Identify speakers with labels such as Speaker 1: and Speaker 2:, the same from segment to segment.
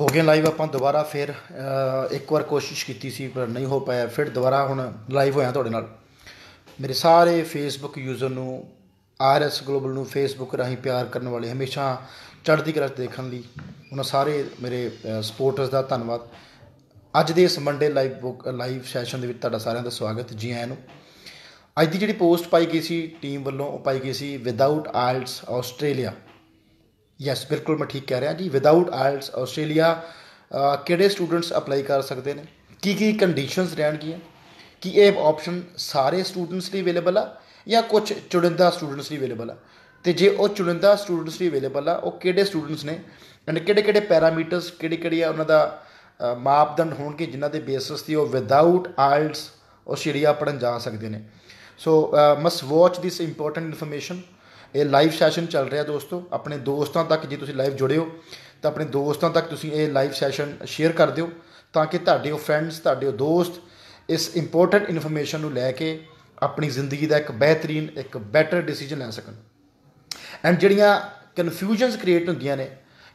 Speaker 1: ਹੋ ਗਿਆ ਲਾਈਵ ਆਪਾਂ ਦੁਬਾਰਾ ਫਿਰ ਇੱਕ ਵਾਰ ਕੋਸ਼ਿਸ਼ ਕੀਤੀ ਸੀ, ਪਰ ਨਹੀਂ ਹੋ ਪਾਇਆ। ਫਿਰ ਦੁਬਾਰਾ ਹੁਣ ਲਾਈਵ ਹੋਇਆ ਤੁਹਾਡੇ ਨਾਲ। ਮੇਰੇ ਸਾਰੇ ਫੇਸਬੁੱਕ ਯੂਜ਼ਰ ਨੂੰ ਆਰਐਸ ਗਲੋਬਲ ਨੂੰ ਫੇਸਬੁੱਕ ਰਾਹੀਂ ਪਿਆਰ ਕਰਨ ਵਾਲੇ, ਹਮੇਸ਼ਾ ਚੜ੍ਹਦੀ ਕਲਾ ਦੇਖਣ ਲਈ ਉਹਨਾਂ ਸਾਰੇ ਮੇਰੇ ਸਪੋਰਟਰਸ ਦਾ ਧੰਨਵਾਦ। ਅੱਜ ਦੇ ਇਸ Monday live book live session ਦੇ ਵਿੱਚ ਤੁਹਾਡਾ ਸਾਰਿਆਂ ਦਾ ਸਵਾਗਤ। ਜੀ ਆਇਆਂ ਨੂੰ ਅੱਜ ਦੀ ਜਿਹੜੀ ਪੋਸਟ ਪਾਈ ਗਈ ਸੀ ਟੀਮ ਵੱਲੋਂ, ਉਹ ਪਾਈ ਗਈ ਸੀ ਵਿਦਆਊਟ ਆਇਲਟਸ ਆਸਟ੍ਰੇਲੀਆ ਯੈਸ ਬਿਲਕੁਲ ਮੈਂ ਠੀਕ ਕਹਿ ਰਿਹਾ ਜੀ। ਵਿਦਆਊਟ ਆਇਲਸ ਆਸਟ੍ਰੇਲੀਆ ਕਿਹੜੇ ਸਟੂਡੈਂਟਸ ਅਪਲਾਈ ਕਰ ਸਕਦੇ ਨੇ? ਕੀ ਕੀ ਕੰਡੀਸ਼ਨਸ ਰਹਿਣਗੀਆਂ? ਕੀ ਇਹ ਆਪਸ਼ਨ ਸਾਰੇ ਸਟੂਡੈਂਟਸ ਲਈ ਅਵੇਲੇਬਲ ਆ ਜਾਂ ਕੁਝ ਚੁਣਿੰਦਾ ਸਟੂਡੈਂਟਸ ਲਈ ਅਵੇਲੇਬਲ ਆ? ਤੇ ਜੇ ਉਹ ਚੁਣਿੰਦਾ ਸਟੂਡੈਂਟਸ ਲਈ ਅਵੇਲੇਬਲ ਆ, ਉਹ ਕਿਹੜੇ ਸਟੂਡੈਂਟਸ ਨੇ? ਐਂਡ ਕਿਹੜੇ ਕਿਹੜੇ ਪੈਰਾਮੀਟਰਸ ਕਿਹੜੀ ਕਿਹੜੀ ਆ ਉਹਨਾਂ ਦਾ ਮਾਪਦੰਡ ਹੋਣਗੇ ਜਿਨ੍ਹਾਂ ਦੇ ਬੇਸਿਸ ਤੇ ਉਹ ਵਿਦਆਊਟ ਆਇਲਸ ਆਸਟ੍ਰੇਲੀਆ ਪੜਨ ਜਾ ਸਕਦੇ ਨੇ। So must watch this important information ਇਹ ਲਾਈਵ ਸੈਸ਼ਨ ਚੱਲ ਰਿਹਾ ਦੋਸਤੋ। ਆਪਣੇ ਦੋਸਤਾਂ ਤੱਕ ਜੇ ਤੁਸੀਂ ਲਾਈਵ ਜੁੜਿਓ ਤਾਂ ਆਪਣੇ ਦੋਸਤਾਂ ਤੱਕ ਤੁਸੀਂ ਇਹ ਲਾਈਵ ਸੈਸ਼ਨ ਸ਼ੇਅਰ ਕਰ ਦਿਓ, ਤਾਂ ਕਿ ਤੁਹਾਡੇ ਉਹ ਫਰੈਂਡਸ ਤੁਹਾਡੇ ਉਹ ਦੋਸਤ ਇਸ ਇੰਪੋਰਟੈਂਟ ਇਨਫੋਰਮੇਸ਼ਨ ਨੂੰ ਲੈ ਕੇ ਆਪਣੀ ਜ਼ਿੰਦਗੀ ਦਾ ਇੱਕ ਬਿਹਤਰੀਨ, ਇੱਕ ਬੈਟਰ ਡਿਸੀਜਨ ਲੈ ਸਕਣ। ਐਂਡ ਜਿਹੜੀਆਂ ਕਨਫਿਊਜ਼ਨਸ ਕ੍ਰੀਏਟ ਹੁੰਦੀਆਂ ਨੇ,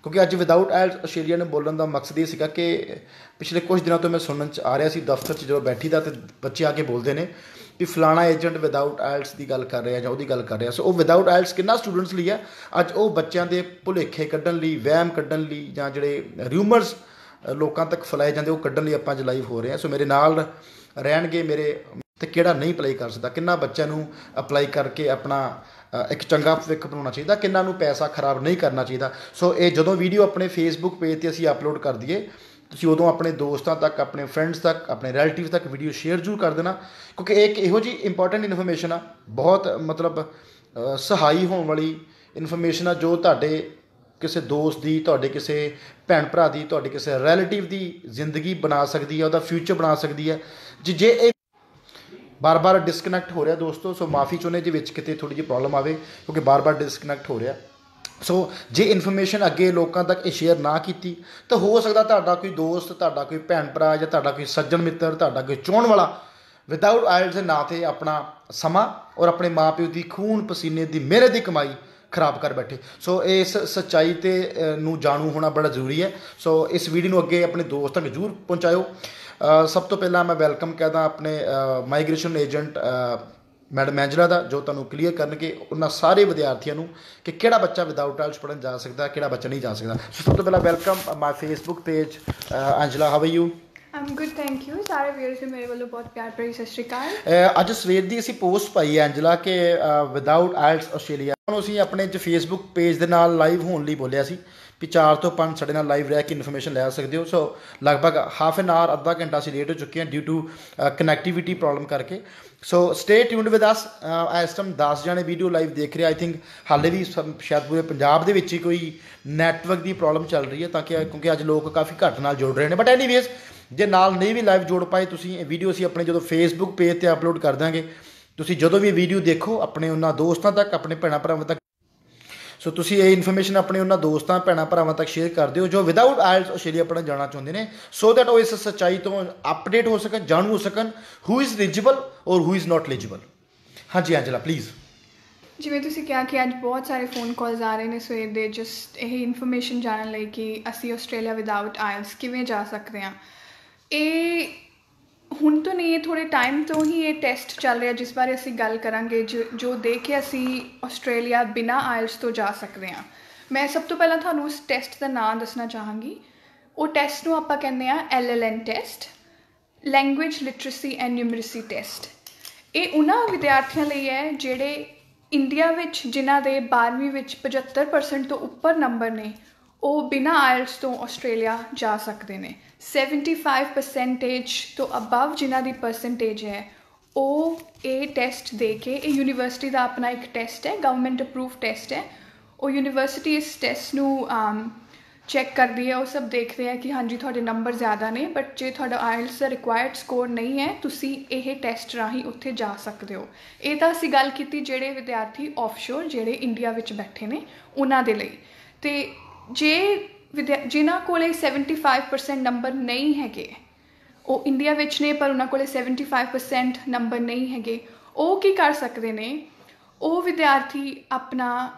Speaker 1: ਕਿਉਂਕਿ ਅੱਜ ਵਿਦਆਊਟ ਆਇਲਟਸ ਆਸਟ੍ਰੇਲੀਆ ਨੇ ਬੋਲਣ ਦਾ ਮਕਸਦ ਇਹ ਸੀਗਾ ਕਿ ਪਿਛਲੇ ਕੁਝ ਦਿਨਾਂ ਤੋਂ ਮੈਂ ਸੁਣਨ ਚ ਆ ਰਿਹਾ ਸੀ, ਦਫ਼ਤਰ 'ਚ ਜਦੋਂ ਬੈਠੀ ਦਾ ਤੇ ਬੱਚੇ ਆ ਕੇ ਬੋਲਦੇ ਨੇ ਵੀ ਫਲਾਣਾ ਏਜੰਟ ਵਿਦਆਊਟ ਆਇਲਸ ਦੀ ਗੱਲ ਕਰ ਰਿਹਾ ਜਾਂ ਉਹਦੀ ਗੱਲ ਕਰ ਰਿਹਾ। ਸੋ ਉਹ ਵਿਦਆਊਟ ਆਇਲਸ ਕਿੰਨਾ ਸਟੂਡੈਂਟਸ ਲਈ ਹੈ ਅੱਜ ਉਹ ਬੱਚਿਆਂ ਦੇ ਭੁਲੇਖੇ ਕੱਢਣ ਲਈ, ਵਹਿਮ ਕੱਢਣ ਲਈ ਜਾਂ ਜਿਹੜੇ ਰਿਊਮਰਸ ਲੋਕਾਂ ਤੱਕ ਫੈਲਾਏ ਜਾਂਦੇ, ਉਹ ਕੱਢਣ ਲਈ ਆਪਾਂ ਅੱਜ ਲਾਈਵ ਹੋ ਰਹੇ ਹਾਂ। ਸੋ ਮੇਰੇ ਨਾਲ ਰਹਿਣਗੇ ਮੇਰੇ, ਤੇ ਕਿਹੜਾ ਨਹੀਂ ਅਪਲਾਈ ਕਰ ਸਕਦਾ? ਕਿੰਨਾ ਬੱਚਿਆਂ ਨੂੰ ਅਪਲਾਈ ਕਰਕੇ ਆਪਣਾ ਇੱਕ ਚੰਗਾ ਭਵਿੱਖ ਬਣਾਉਣਾ ਚਾਹੀਦਾ? ਕਿੰਨਾ ਨੂੰ ਪੈਸਾ ਖਰਾਬ ਨਹੀਂ ਕਰਨਾ ਚਾਹੀਦਾ? ਸੋ ਇਹ ਜਦੋਂ ਵੀਡੀਓ ਆਪਣੇ ਫੇਸਬੁੱਕ ਪੇਜ ਤੇ ਅਸੀਂ ਅਪਲੋਡ ਕਰ ਦਈਏ ਤੁਸੀਂ ਉਦੋਂ ਆਪਣੇ ਦੋਸਤਾਂ ਤੱਕ, ਆਪਣੇ ਫਰੈਂਡਸ ਤੱਕ, ਆਪਣੇ ਰਿਲੇਟਿਵਸ ਤੱਕ ਵੀਡੀਓ ਸ਼ੇਅਰ ਜ਼ਰੂਰ ਕਰ ਦੇਣਾ, ਕਿਉਂਕਿ ਇਹ ਇੱਕ ਇਹੋ ਜੀ ਇੰਪੋਰਟੈਂਟ ਇਨਫੋਰਮੇਸ਼ਨ ਆ, ਬਹੁਤ ਮਤਲਬ ਸਹਾਈ ਹੋਣ ਵਾਲੀ ਇਨਫੋਰਮੇਸ਼ਨ ਆ ਜੋ ਤੁਹਾਡੇ ਕਿਸੇ ਦੋਸਤ ਦੀ, ਤੁਹਾਡੇ ਕਿਸੇ ਭੈਣ ਭਰਾ ਦੀ, ਤੁਹਾਡੇ ਕਿਸੇ ਰਿਲੇਟਿਵ ਦੀ ਜ਼ਿੰਦਗੀ ਬਣਾ ਸਕਦੀ ਹੈ ਉਹਦਾ ਫਿਊਚਰ ਬਣਾ ਸਕਦੀ ਹੈ ਜੇ ਜੇ ਇਹ ਬਾਰ-ਬਾਰ ਡਿਸਕਨੈਕਟ ਹੋ ਰਿਹਾ ਦੋਸਤੋ ਸੋ ਮਾਫੀ ਚਾਹੁੰਦੇ ਜੇ ਵਿੱਚ ਕਿਤੇ ਥੋੜੀ ਜਿਹੀ ਪ੍ਰੋਬਲਮ ਆਵੇ, ਕਿਉਂਕਿ ਬਾਰ-ਬਾਰ ਡਿਸਕਨੈਕਟ ਹੋ ਰਿਹਾ। ਸੋ ਜੇ ਇਨਫੋਰਮੇਸ਼ਨ ਅੱਗੇ ਲੋਕਾਂ ਤੱਕ ਇਹ ਸ਼ੇਅਰ ਨਾ ਕੀਤੀ, ਤਾਂ ਹੋ ਸਕਦਾ ਤੁਹਾਡਾ ਕੋਈ ਦੋਸਤ, ਤੁਹਾਡਾ ਕੋਈ ਭੈਣ ਭਰਾ ਜਾਂ ਤੁਹਾਡਾ ਕੋਈ ਸੱਜਣ ਮਿੱਤਰ, ਤੁਹਾਡਾ ਕੋਈ ਚੋਣ ਵਾਲਾ ਵਿਦਆਊਟ ਆਇਲਸ ਦੇ ਨਾਂ ਤੇ ਆਪਣਾ ਸਮਾਂ ਔਰ ਆਪਣੇ ਮਾਪਿਓ ਦੀ ਖੂਨ ਪਸੀਨੇ ਦੀ ਮਿਹਨਤ ਦੀ ਕਮਾਈ ਖਰਾਬ ਕਰ ਬੈਠੇ। ਸੋ ਇਸ ਸੱਚਾਈ ਤੇ ਨੂੰ ਜਾਣੂ ਹੋਣਾ ਬੜਾ ਜ਼ਰੂਰੀ ਹੈ। ਸੋ ਇਸ ਵੀਡੀਓ ਨੂੰ ਅੱਗੇ ਆਪਣੇ ਦੋਸਤਾਂ ਤੱਕ ਜ਼ਰੂਰ ਪਹੁੰਚਾਇਓ। ਸਭ ਤੋਂ ਪਹਿਲਾਂ ਮੈਂ ਵੈਲਕਮ ਕਹਦਾ ਆਪਣੇ ਮਾਈਗ੍ਰੇਸ਼ਨ ਏਜੰਟ ਮੈਡਮ ਐਂਜਲਾ ਦਾ ਜੋ ਤੁਹਾਨੂੰ ਕਲੀਅਰ ਕਰਨਗੇ ਉਹਨਾਂ ਸਾਰੇ ਵਿਦਿਆਰਥੀਆਂ ਨੂੰ ਕਿ ਕਿਹੜਾ ਬੱਚਾ ਵਿਦਆਊਟ ਆਇਲਸ ਪੜਨ ਜਾ ਸਕਦਾ ਕਿਹੜਾ ਬੱਚਾ ਨਹੀਂ ਜਾ ਸਕਦਾ। ਸਭ ਤੋਂ ਪਹਿਲਾਂ welcome my Facebook page Angela how are you
Speaker 2: I'm good thank you ਸਾਰੇ ਵੀਰਸ ਨੂੰ ਮੇਰੇ ਵੱਲੋਂ ਬਹੁਤ ਪਿਆਰ ਭਰੀ ਸਤਿ ਸ਼੍ਰੀ ਅਕਾਲ।
Speaker 1: ਅੱਜ ਸਵੇਰ ਦੀ ਅਸੀਂ ਪੋਸਟ ਪਾਈ ਹੈ ਐਂਜਲਾ ਕਿ ਵਿਦਆਊਟ ਆਇਲਟਸ ਆਸਟ੍ਰੇਲੀਆ ਹੁਣ ਅਸੀਂ ਆਪਣੇ ਫੇਸਬੁੱਕ ਪੇਜ ਦੇ ਨਾਲ ਲਾਈਵ ਹੋਣ ਲਈ ਬੋਲਿਆ ਸੀ। ਵੀ 4 ਤੋਂ 5 ਸਾਡੇ ਨਾਲ ਲਾਈਵ ਰਹਿ ਕੇ ਇਨਫੋਰਮੇਸ਼ਨ ਲੈ ਸਕਦੇ ਹੋ। ਸੋ ਲਗਭਗ ਹਾਫ ਐਨ ਆਵਰ ਅੱਧਾ ਘੰਟਾ ਅਸੀਂ ਲੇਟ ਹੋ ਚੁੱਕੇ ਹਾਂ ਡਿਊ ਟੂ ਕਨੈਕਟੀਵਿਟੀ ਪ੍ਰੋਬਲਮ ਕਰਕੇ। So stay tuned with us ਇਸ ਟਾਈਮ 10 ਜਣੇ ਵੀਡੀਓ ਲਾਈਵ ਦੇਖ ਰਹੇ ਆਈ ਥਿੰਕ ਹਾਲੇ ਵੀ ਸਮ- ਸ਼ਾਇਦ ਪੂਰੇ ਪੰਜਾਬ ਦੇ ਵਿੱਚ ਹੀ ਕੋਈ ਨੈਟਵਰਕ ਦੀ ਪ੍ਰੋਬਲਮ ਚੱਲ ਰਹੀ ਹੈ ਤਾਂ ਕਿ, ਕਿਉਂਕਿ ਅੱਜ ਲੋਕ ਕਾਫੀ ਘੱਟ ਨਾਲ ਜੁੜ ਰਹੇ ਨੇ। ਬਟ ਐਨੀਵੇਜ਼ ਜੇ ਨਾਲ ਨਹੀਂ ਵੀ ਲਾਈਵ ਜੋੜ ਪਾਏ, ਤੁਸੀਂ ਵੀਡੀਓ ਅਸੀਂ ਆਪਣੇ ਜਦੋਂ ਫੇਸਬੁੱਕ ਪੇਜ ਤੇ ਅਪਲੋਡ ਕਰ ਦਾਂਗੇ ਤੁਸੀਂ ਜਦੋਂ ਵੀ ਵੀਡੀਓ ਦੇਖੋ, ਆਪਣੇ ਉਹਨਾਂ ਦੋਸਤਾਂ ਤੱਕ, ਆਪਣੇ ਭੈਣਾਂ ਭਰਾਵਾਂ ਤੱਕ ਸੋ ਤੁਸੀਂ ਇਹ ਇਨਫੋਰਮੇਸ਼ਨ ਆਪਣੇ ਉਹਨਾਂ ਦੋਸਤਾਂ, ਭੈਣਾਂ, ਭਰਾਵਾਂ ਤੱਕ ਸ਼ੇਅਰ ਕਰ ਦਿਓ, ਜੋ ਵਿਦਆਊਟ ਆਇਲਸ ਆਸਟ੍ਰੇਲੀਆ ਪੜ੍ਹਨ ਜਾਣਾ ਚਾਹੁੰਦੇ ਨੇ ਸੋ ਦੈਟ ਉਹ ਇਸ ਸੱਚਾਈ ਤੋਂ ਅਪਡੇਟ ਹੋ ਸਕਣ, ਜਾਣੂ ਹੋ ਸਕਣ ਹੂ ਇਜ਼ ਐਲੀਜੀਬਲ ਔਰ ਹੂ ਇਜ਼ ਨਾਟ ਐਲੀਜੀਬਲ ਹਾਂਜੀ ਐਂਜਲਾ ਪਲੀਜ਼
Speaker 2: ਜਿਵੇਂ ਤੁਸੀਂ ਕਿਹਾ ਕਿ ਅੱਜ ਬਹੁਤ ਸਾਰੇ ਫੋਨ ਕਾਲਸ ਆ ਰਹੇ ਨੇ ਸਵੇਰ ਦੇ ਜਸਟ ਇਹ ਇਨਫੋਰਮੇਸ਼ਨ ਜਾਣਨ ਲਈ ਕਿ ਅਸੀਂ ਆਸਟ੍ਰੇਲੀਆ ਵਿਦਆਊਟ ਆਇਲਸ ਕਿਵੇਂ ਜਾ ਸਕਦੇ ਹਾਂ। ਇਹ ਹੁਣ ਤੋਂ ਨਹੀਂ, ਇਹ ਥੋੜ੍ਹੇ ਟਾਈਮ ਤੋਂ ਹੀ ਇਹ ਟੈਸਟ ਚੱਲ ਰਿਹਾ, ਜਿਸ ਬਾਰੇ ਅਸੀਂ ਗੱਲ ਕਰਾਂਗੇ, ਜੋ ਜੋ ਦੇ ਕੇ ਅਸੀਂ ਆਸਟ੍ਰੇਲੀਆ ਬਿਨਾਂ ਆਇਲਸ ਤੋਂ ਜਾ ਸਕਦੇ ਹਾਂ। ਮੈਂ ਸਭ ਤੋਂ ਪਹਿਲਾਂ ਤੁਹਾਨੂੰ ਉਸ ਟੈਸਟ ਦਾ ਨਾਮ ਦੱਸਣਾ ਚਾਹਾਂਗੀ। ਉਹ ਟੈਸਟ ਨੂੰ ਆਪਾਂ ਕਹਿੰਦੇ ਆ LLN test language literacy and numeracy test ਇਹ ਉਹਨਾਂ ਵਿਦਿਆਰਥੀਆਂ ਲਈ ਹੈ, ਜਿਹੜੇ ਇੰਡੀਆ ਵਿੱਚ, ਜਿਨ੍ਹਾਂ ਦੇ 12ਵੀਂ ਵਿੱਚ 75% ਤੋਂ ਉੱਪਰ ਨੰਬਰ ਨੇ ਉਹ ਬਿਨਾ ਆਇਲਸ ਤੋਂ ਆਸਟ੍ਰੇਲੀਆ ਜਾ ਸਕਦੇ ਨੇ। 75% ਤੋਂ ਅਬਵ ਜਿਨ੍ਹਾਂ ਦੀ ਪਰਸੈਂਟੇਜ ਹੈ, ਉਹ ਇਹ ਟੈਸਟ ਦੇ ਕੇ, ਇਹ ਯੂਨੀਵਰਸਿਟੀ ਦਾ ਆਪਣਾ ਇੱਕ ਟੈਸਟ ਹੈ ਗਵਰਨਮੈਂਟ ਅਪਰੂਵ ਟੈਸਟ ਹੈ। ਉਹ ਯੂਨੀਵਰਸਿਟੀ ਇਸ ਟੈਸਟ ਨੂੰ ਚੈੱਕ ਕਰਦੀ ਹੈ, ਉਹ ਸਭ ਦੇਖਦੇ ਆ ਕਿ ਹਾਂਜੀ, ਤੁਹਾਡੇ ਨੰਬਰ ਜ਼ਿਆਦਾ ਨੇ ਬਟ ਜੇ ਤੁਹਾਡਾ ਆਇਲਸ ਦਾ ਰਿਕੁਆਇਰਡ ਸਕੋਰ ਨਹੀਂ ਹੈ, ਤੁਸੀਂ ਇਹ ਟੈਸਟ ਰਾਹੀਂ ਉੱਥੇ ਜਾ ਸਕਦੇ ਹੋ। ਇਹ ਤਾਂ ਅਸੀਂ ਗੱਲ ਕੀਤੀ ਜਿਹੜੇ ਵਿਦਿਆਰਥੀ ਆਫਸ਼ੋਰ ਜਿਹੜੇ ਇੰਡੀਆ ਵਿੱਚ ਬੈਠੇ ਨੇ, ਉਹਨਾਂ ਦੇ ਲਈ। ਤੇ ਜੇ ਵਿਦਿਆ ਜਿਨ੍ਹਾਂ ਕੋਲੇ 75% ਨੰਬਰ ਨਹੀਂ ਹੈਗੇ ਉਹ ਇੰਡੀਆ ਵਿੱਚ ਨੇ ਪਰ ਉਹਨਾਂ ਕੋਲੇ 75% ਨੰਬਰ ਨਹੀਂ ਹੈਗੇ ਉਹ ਕੀ ਕਰ ਸਕਦੇ ਨੇ? ਉਹ ਵਿਦਿਆਰਥੀ ਆਪਣਾ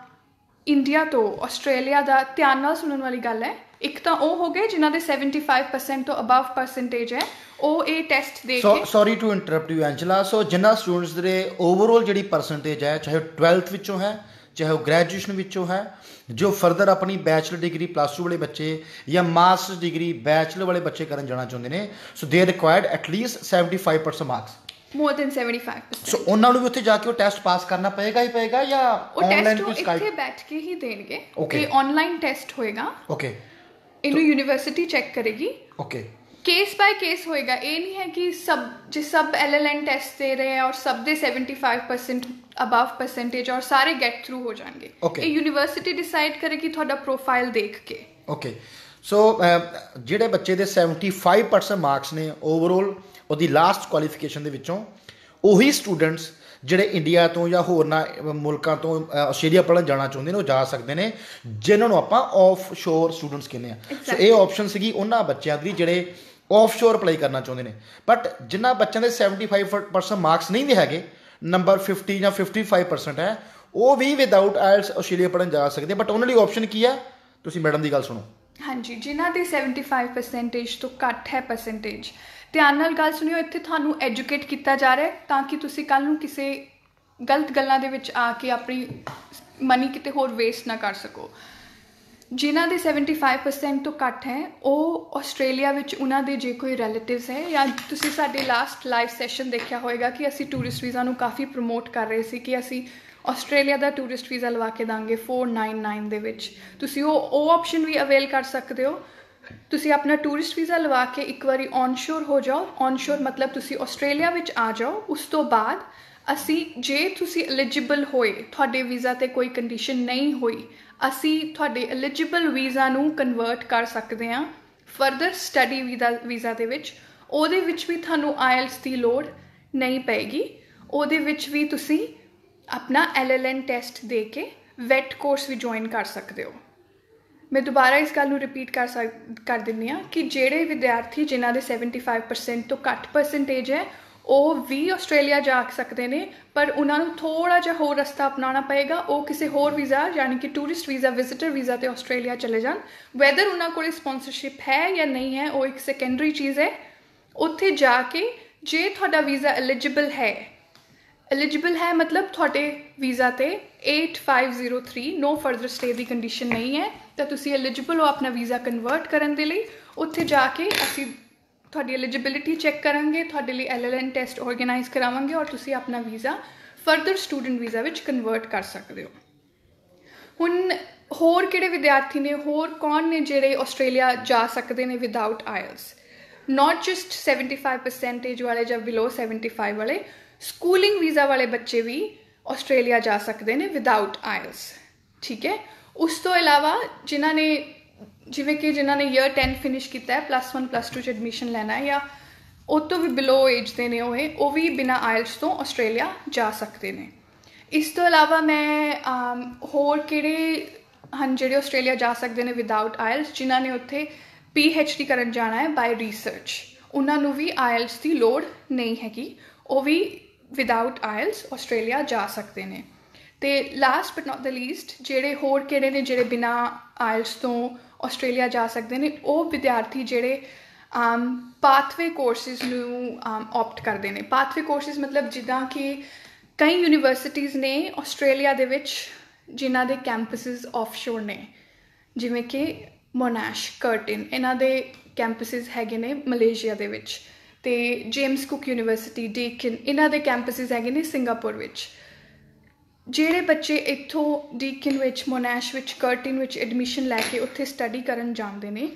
Speaker 2: ਇੰਡੀਆ ਤੋਂ ਆਸਟ੍ਰੇਲੀਆ ਦਾ ਧਿਆਨ ਨਾਲ ਸੁਣਨ ਵਾਲੀ ਗੱਲ ਹੈ। ਇੱਕ ਤਾਂ ਉਹ ਹੋ ਗਏ ਜਿਨ੍ਹਾਂ ਦੇ 75% ਤੋਂ ਅਬਵ ਪਰਸੈਂਟੇਜ ਹੈ। ਉਹ ਇਹ ਟੈਸਟ ਦੇ ਕੇ
Speaker 1: sorry to interrupt you Angela so ਜਿੰਨਾ ਸਟੂਡੈਂਟਸ ਦੇ ਓਵਰਆਲ ਜਿਹੜੀ ਪਰਸੈਂਟੇਜ ਹੈ ਚਾਹੇ 12th ਵਿੱਚੋਂ ਹੈ ਚਾਹੇ ਉਹ ਗ੍ਰੈਜੂਏਸ਼ਨ ਵਿੱਚੋਂ ਹੈ ਜੋ ਫਰਦਰ ਆਪਣੀ ਬੈਚਲਰ ਡਿਗਰੀ ਪਲੱਸ 2 ਵਾਲੇ ਬੱਚੇ ਜਾਂ ਮਾਸਟਰ ਡਿਗਰੀ ਬੈਚਲਰ ਵਾਲੇ ਬੱਚੇ ਕਰਨ ਜਾਣਾ ਚਾਹੁੰਦੇ ਨੇ so they required at least 75% marks
Speaker 2: more than 75%
Speaker 1: so ਉਹਨਾਂ ਨੂੰ ਵੀ ਉੱਥੇ ਜਾ ਕੇ ਉਹ ਟੈਸਟ ਪਾਸ ਕਰਨਾ ਪਏਗਾ ਹੀ ਪਏਗਾ ਜਾਂ ਆਨਲਾਈਨ
Speaker 2: ਉਹ
Speaker 1: ਸਕਾਈਪ
Speaker 2: ਇੱਥੇ ਬੈਠ ਕੇ ਹੀ ਦੇਣਗੇ. ਇਹ ਆਨਲਾਈਨ ਟੈਸਟ ਹੋਏਗਾ।
Speaker 1: ਓਕੇ
Speaker 2: ਇਹਨੂੰ ਯੂਨੀਵਰਸਿਟੀ ਚੈੱਕ ਕਰੇਗੀ।
Speaker 1: ਓਕੇ
Speaker 2: ਕੇਸ ਬਾਈ ਕੇਸ ਹੋਏਗਾ। ਇਹ ਨਹੀਂ ਹੈ ਕਿ ਸਭ ਜੇ ਸਭ ਐਲਐਲਐਨ ਟੈਸਟ ਦੇ ਰਹੇ ਹੈ ਔਰ ਸਭ ਦੇ 75% ਅਬਵ ਪਰਸੈਂਟੇਜ ਔਰ ਸਾਰੇ ਗੈਟ ਥਰੂ ਹੋ ਜਾਣਗੇ. ਇਹ ਯੂਨੀਵਰਸਿਟੀ ਡਿਸਾਈਡ ਕਰੇਗੀ ਤੁਹਾਡਾ ਪ੍ਰੋਫਾਈਲ ਦੇਖ ਕੇ।
Speaker 1: ਓਕੇ ਸੋ ਜਿਹੜੇ ਬੱਚੇ ਦੇ 75% ਮਾਰਕਸ ਨੇ ਓਵਰਆਲ ਉਹਦੀ ਲਾਸਟ ਕੁਆਲੀਫਿਕੇਸ਼ਨ ਦੇ ਵਿੱਚੋਂ ਉਹੀ ਸਟੂਡੈਂਟਸ ਜਿਹੜੇ ਇੰਡੀਆ ਤੋਂ ਜਾਂ ਹੋਰਨਾਂ ਮੁਲਕਾਂ ਤੋਂ ਆਸਟ੍ਰੇਲੀਆ ਪੜ੍ਹਨ ਜਾਣਾ ਚਾਹੁੰਦੇ ਨੇ ਉਹ ਜਾ ਸਕਦੇ ਨੇ ਜਿਨ੍ਹਾਂ ਨੂੰ ਆਪਾਂ ਆਫ ਸ਼ੋਰ ਸਟੂਡੈਂਟਸ ਕਹਿੰਦੇ ਆ ਸੋ. ਇਹ ਆਪਸ਼ਨ ਸੀਗੀ ਉਹਨਾਂ ਬੱਚਿਆਂ ਦੀ ਜਿਹੜੇ ਆਫ ਅਪਲਾਈ ਕਰਨਾ ਚਾਹੁੰਦੇ ਨੇ। ਬਟ ਜਿਨ੍ਹਾਂ ਬੱਚਿਆਂ ਦੇ 75% ਮਾਰਕਸ ਨਹੀਂ ਦੇ ਹੈਗੇ ਨੰਬਰ 50 ਜਾਂ 55% ਹੈ, ਉਹ ਵੀ ਵਿਦਆਊਟ ਆਇਲਸ ਆਸਟ੍ਰੇਲੀਆ ਪੜ੍ਹਨ ਜਾ ਸਕਦੇ। ਬਟ ਉਹਨਾਂ ਲਈ ਆਪਸ਼ਨ ਕੀ ਹੈ? ਤੁਸੀਂ ਮੈਡਮ ਦੀ ਗੱਲ ਸੁਣੋ।
Speaker 2: ਹਾਂਜੀ, ਜਿਨ੍ਹਾਂ ਦੀ 75% ਤੋਂ ਘੱਟ ਹੈ ਪਰਸੈਂਟੇਜ ਧਿਆਨ ਨਾਲ ਗੱਲ ਸੁਣਿਓ, ਇੱਥੇ ਤੁਹਾਨੂੰ ਐਜੂਕੇਟ ਕੀਤਾ ਜਾ ਰਿਹਾ ਹੈ, ਤਾਂ ਕਿ ਤੁਸੀਂ ਕੱਲ ਨੂੰ ਕਿਸੇ ਗਲਤ ਗੱਲਾਂ ਦੇ ਵਿੱਚ ਆ ਕੇ ਆਪਣੀ ਮਨੀ ਕਿਤੇ ਹੋਰ ਵੇਸਟ ਨਾ ਕਰ ਸਕੋ। ਜਿਨ੍ਹਾਂ ਦੇ 75% ਤੋਂ ਘੱਟ ਹੈ, ਉਹ ਆਸਟ੍ਰੇਲੀਆ ਵਿੱਚ ਉਹਨਾਂ ਦੇ ਜੇ ਕੋਈ ਰਿਲੇਟਿਵਸ ਹੈ ਜਾਂ ਤੁਸੀਂ ਸਾਡੇ ਲਾਸਟ ਲਾਈਵ ਸੈਸ਼ਨ ਦੇਖਿਆ ਹੋਵੇਗਾ ਕਿ ਅਸੀਂ ਟੂਰਿਸਟ ਵੀਜ਼ਾ ਨੂੰ ਕਾਫੀ ਪ੍ਰਮੋਟ ਕਰ ਰਹੇ ਸੀ ਕਿ ਅਸੀਂ ਆਸਟ੍ਰੇਲੀਆ ਦਾ ਟੂਰਿਸਟ ਵੀਜ਼ਾ ਲਵਾ ਕੇ ਦਾਂਗੇ 499 ਦੇ ਵਿੱਚ। ਤੁਸੀਂ ਉਹ ਉਹ ਆਪਸ਼ਨ ਵੀ ਅਵੇਲ ਕਰ ਸਕਦੇ ਹੋ। ਤੁਸੀਂ ਆਪਣਾ ਟੂਰਿਸਟ ਵੀਜ਼ਾ ਲਵਾ ਕੇ ਇੱਕ ਵਾਰੀ ਔਨਸ਼ੋਰ ਹੋ ਜਾਓ। ਔਨਸ਼ੋਰ ਮਤਲਬ ਤੁਸੀਂ ਆਸਟ੍ਰੇਲੀਆ ਵਿੱਚ ਆ ਜਾਓ। ਉਸ ਤੋਂ ਬਾਅਦ ਅਸੀਂ, ਜੇ ਤੁਸੀਂ ਐਲੀਜੀਬਲ ਹੋਏ, ਤੁਹਾਡੇ ਵੀਜ਼ਾ ਤੇ ਕੋਈ ਕੰਡੀਸ਼ਨ ਨਹੀਂ ਹੋਈ ਅਸੀਂ ਤੁਹਾਡੇ ਐਲੀਜੀਬਲ ਵੀਜ਼ਾ ਨੂੰ ਕਨਵਰਟ ਕਰ ਸਕਦੇ ਹਾਂ ਫਰਦਰ ਸਟੱਡੀ ਵੀਜ਼ਾ ਵੀਜ਼ਾ ਦੇ ਵਿੱਚ। ਉਹਦੇ ਵਿੱਚ ਵੀ ਤੁਹਾਨੂੰ ਆਇਲਸ ਦੀ ਲੋੜ ਨਹੀਂ ਪਏਗੀ। ਉਹਦੇ ਵਿੱਚ ਵੀ ਤੁਸੀਂ ਆਪਣਾ ਐਲਐਲਐਨ ਟੈਸਟ ਦੇ ਕੇ ਵੈਟ ਕੋਰਸ ਵੀ ਜੁਆਇਨ ਕਰ ਸਕਦੇ ਹੋ। ਮੈਂ ਦੁਬਾਰਾ ਇਸ ਗੱਲ ਨੂੰ ਰਿਪੀਟ ਕਰ ਸਕ ਕਰ ਦਿੰਦੀ ਹਾਂ ਕਿ ਜਿਹੜੇ ਵਿਦਿਆਰਥੀ ਜਿਨ੍ਹਾਂ ਦੇ 75% ਤੋਂ ਘੱਟ ਪਰਸੈਂਟੇਜ ਹੈ ਉਹ ਵੀ ਆਸਟ੍ਰੇਲੀਆ ਜਾ ਸਕਦੇ ਨੇ, ਪਰ ਉਹਨਾਂ ਨੂੰ ਥੋੜਾ ਜਿਹਾ ਹੋਰ ਰਸਤਾ ਅਪਣਾਉਣਾ ਪਏਗਾ, ਉਹ ਕਿਸੇ ਹੋਰ ਵੀਜ਼ਾ, ਯਾਨੀ ਕਿ ਟੂਰਿਸਟ ਵੀਜ਼ਾ ਵਿਜ਼ਿਟਰ ਵੀਜ਼ਾ ਤੇ ਆਸਟ੍ਰੇਲੀਆ ਚਲੇ ਜਾਣ। ਵੈਦਰ ਉਹਨਾਂ ਕੋਲ ਸਪਾਂਸਰਸ਼ਿਪ ਹੈ ਜਾਂ ਨਹੀਂ ਹੈ, ਉਹ ਇੱਕ ਸੈਕੰਡਰੀ ਚੀਜ਼ ਹੈ। ਉੱਥੇ ਜਾ ਕੇ ਜੇ ਤੁਹਾਡਾ ਵੀਜ਼ਾ ਐਲੀਜੀਬਲ ਹੈ ਐਲੀਜੀਬਲ ਹੈ ਮਤਲਬ ਤੁਹਾਡੇ ਵੀਜ਼ਾ ਤੇ 8503 ਨੋ ਫਰਦਰ ਸਟੇ ਦੀ ਕੰਡੀਸ਼ਨ ਨਹੀਂ ਹੈ, ਤਾਂ ਤੁਸੀਂ ਐਲੀਜੀਬਲ ਹੋ ਆਪਣਾ ਵੀਜ਼ਾ ਕਨਵਰਟ ਕਰਨ ਦੇ ਲਈ। ਉੱਥੇ ਜਾ ਕੇ ਅਸੀਂ ਤੁਹਾਡੀ ਐਲੀਜੀਬਿਲਿਟੀ ਚੈੱਕ ਕਰਾਂਗੇ, ਤੁਹਾਡੇ ਲਈ ਐਲਐਲਐਨ ਟੈਸਟ ਆਰਗੇਨਾਈਜ਼ ਕਰਾਵਾਂਗੇ ਔਰ ਤੁਸੀਂ ਆਪਣਾ ਵੀਜ਼ਾ ਫਰਦਰ ਸਟੂਡੈਂਟ ਵੀਜ਼ਾ ਵਿੱਚ ਕਨਵਰਟ ਕਰ ਸਕਦੇ ਹੋ। ਹੁਣ ਹੋਰ ਕਿਹੜੇ ਵਿਦਿਆਰਥੀ ਨੇ, ਹੋਰ ਕੌਣ ਨੇ ਜਿਹੜੇ ਆਸਟ੍ਰੇਲੀਆ ਜਾ ਸਕਦੇ ਨੇ ਵਿਦਆਊਟ ਆਇਲਸ ਨਾਟ ਜਸਟ 75% ਵਾਲੇ ਜਾਂ ਬਿਲੋ 75 ਵਾਲੇ ਸਕੂਲਿੰਗ ਵੀਜ਼ਾ ਵਾਲੇ ਬੱਚੇ ਵੀ ਆਸਟ੍ਰੇਲੀਆ ਜਾ ਸਕਦੇ ਨੇ ਵਿਦਆਊਟ ਆਇਲਸ ਠੀਕ ਹੈ? ਉਸ ਤੋਂ ਇਲਾਵਾ ਜਿਨ੍ਹਾਂ ਨੇ ਜਿਵੇਂ ਕਿ ਜਿਨ੍ਹਾਂ ਨੇ ਈਅਰ 10 ਫਿਨਿਸ਼ ਕੀਤਾ ਹੈ ਪਲੱਸ 1 ਪਲੱਸ 2 ਚ ਐਡਮਿਸ਼ਨ ਲੈਣਾ ਹੈ, ਜਾਂ ਉਹ ਤੋਂ ਵੀ ਬਿਲੋ ਏਜ ਦੇ ਨੇ ਉਹ ਉਹ ਵੀ ਬਿਨਾ ਆਇਲਸ ਤੋਂ ਆਸਟ੍ਰੇਲੀਆ ਜਾ ਸਕਦੇ ਨੇ। ਇਸ ਤੋਂ ਇਲਾਵਾ ਮੈਂ ਹੋਰ ਕਿਹੜੇ ਹਨ ਜਿਹੜੇ ਆਸਟ੍ਰੇਲੀਆ ਜਾ ਸਕਦੇ ਨੇ ਵਿਦਆਊਟ ਆਇਲਸ ਜਿਨ੍ਹਾਂ ਨੇ ਉੱਥੇ ਡੀ ਕਰਨ ਜਾਣਾ ਹੈ ਬਾਈ ਰਿਸਰਚ ਉਹਨਾਂ ਨੂੰ ਵੀ ਆਇਲਸ ਦੀ ਲੋੜ ਨਹੀਂ ਹੈਗੀ। ਉਹ ਵੀ ਵਿਦਆਊਟ ਆਇਲਸ ਆਸਟ੍ਰੇਲੀਆ ਜਾ ਸਕਦੇ ਨੇ। ਤੇ last but not the least ਜਿਹੜੇ ਹੋਰ ਕਿਹੜੇ ਨੇ ਜਿਹੜੇ ਬਿਨਾ ਆਇਲਸ ਤੋਂ ਆਸਟ੍ਰੇਲੀਆ ਜਾ ਸਕਦੇ ਨੇ, ਉਹ ਵਿਦਿਆਰਥੀ ਜਿਹੜੇ um ਪਾਥਵੇ ਕੋਰਸਿਸ ਨੂੰ ਆਪਟ ਕਰਦੇ ਨੇ। ਪਾਥਵੇ ਕੋਰਸਿਸ ਮਤਲਬ ਜਿੱਦਾਂ ਕਿ ਕਈ ਯੂਨੀਵਰਸਿਟੀਆਂ ਨੇ ਆਸਟ੍ਰੇਲੀਆ ਦੇ ਵਿੱਚ ਜਿਨ੍ਹਾਂ ਦੇ ਕੈਂਪਸਸ ਆਫਸ਼ੋਰ ਨੇ। ਜਿਵੇਂ ਕਿ ਮੋਨਾਸ਼ ਕਰਟਨ ਇਹਨਾਂ ਦੇ ਕੈਂਪਸਸ ਹੈਗੇ ਨੇ ਮਲੇਸ਼ੀਆ ਦੇ ਵਿੱਚ। ਤੇ ਜੇਮਸ ਕੁਕ ਯੂਨੀਵਰਸਿਟੀ ਡੇਕਨ ਇਹਨਾਂ ਦੇ ਕੈਂਪਸਸ ਹੈਗੇ ਨੇ ਸਿੰਗਾਪੁਰ ਵਿੱਚ। ਜਿਹੜੇ ਬੱਚੇ ਇੱਥੋਂ ਡੀਕਿਨ ਵਿੱਚ, ਮੋਨੈਸ਼ ਵਿੱਚ, ਕਰਟਿਨ ਵਿੱਚ ਐਡਮਿਸ਼ਨ ਲੈ ਕੇ ਉੱਥੇ ਸਟੱਡੀ ਕਰਨ ਜਾਂਦੇ ਨੇ,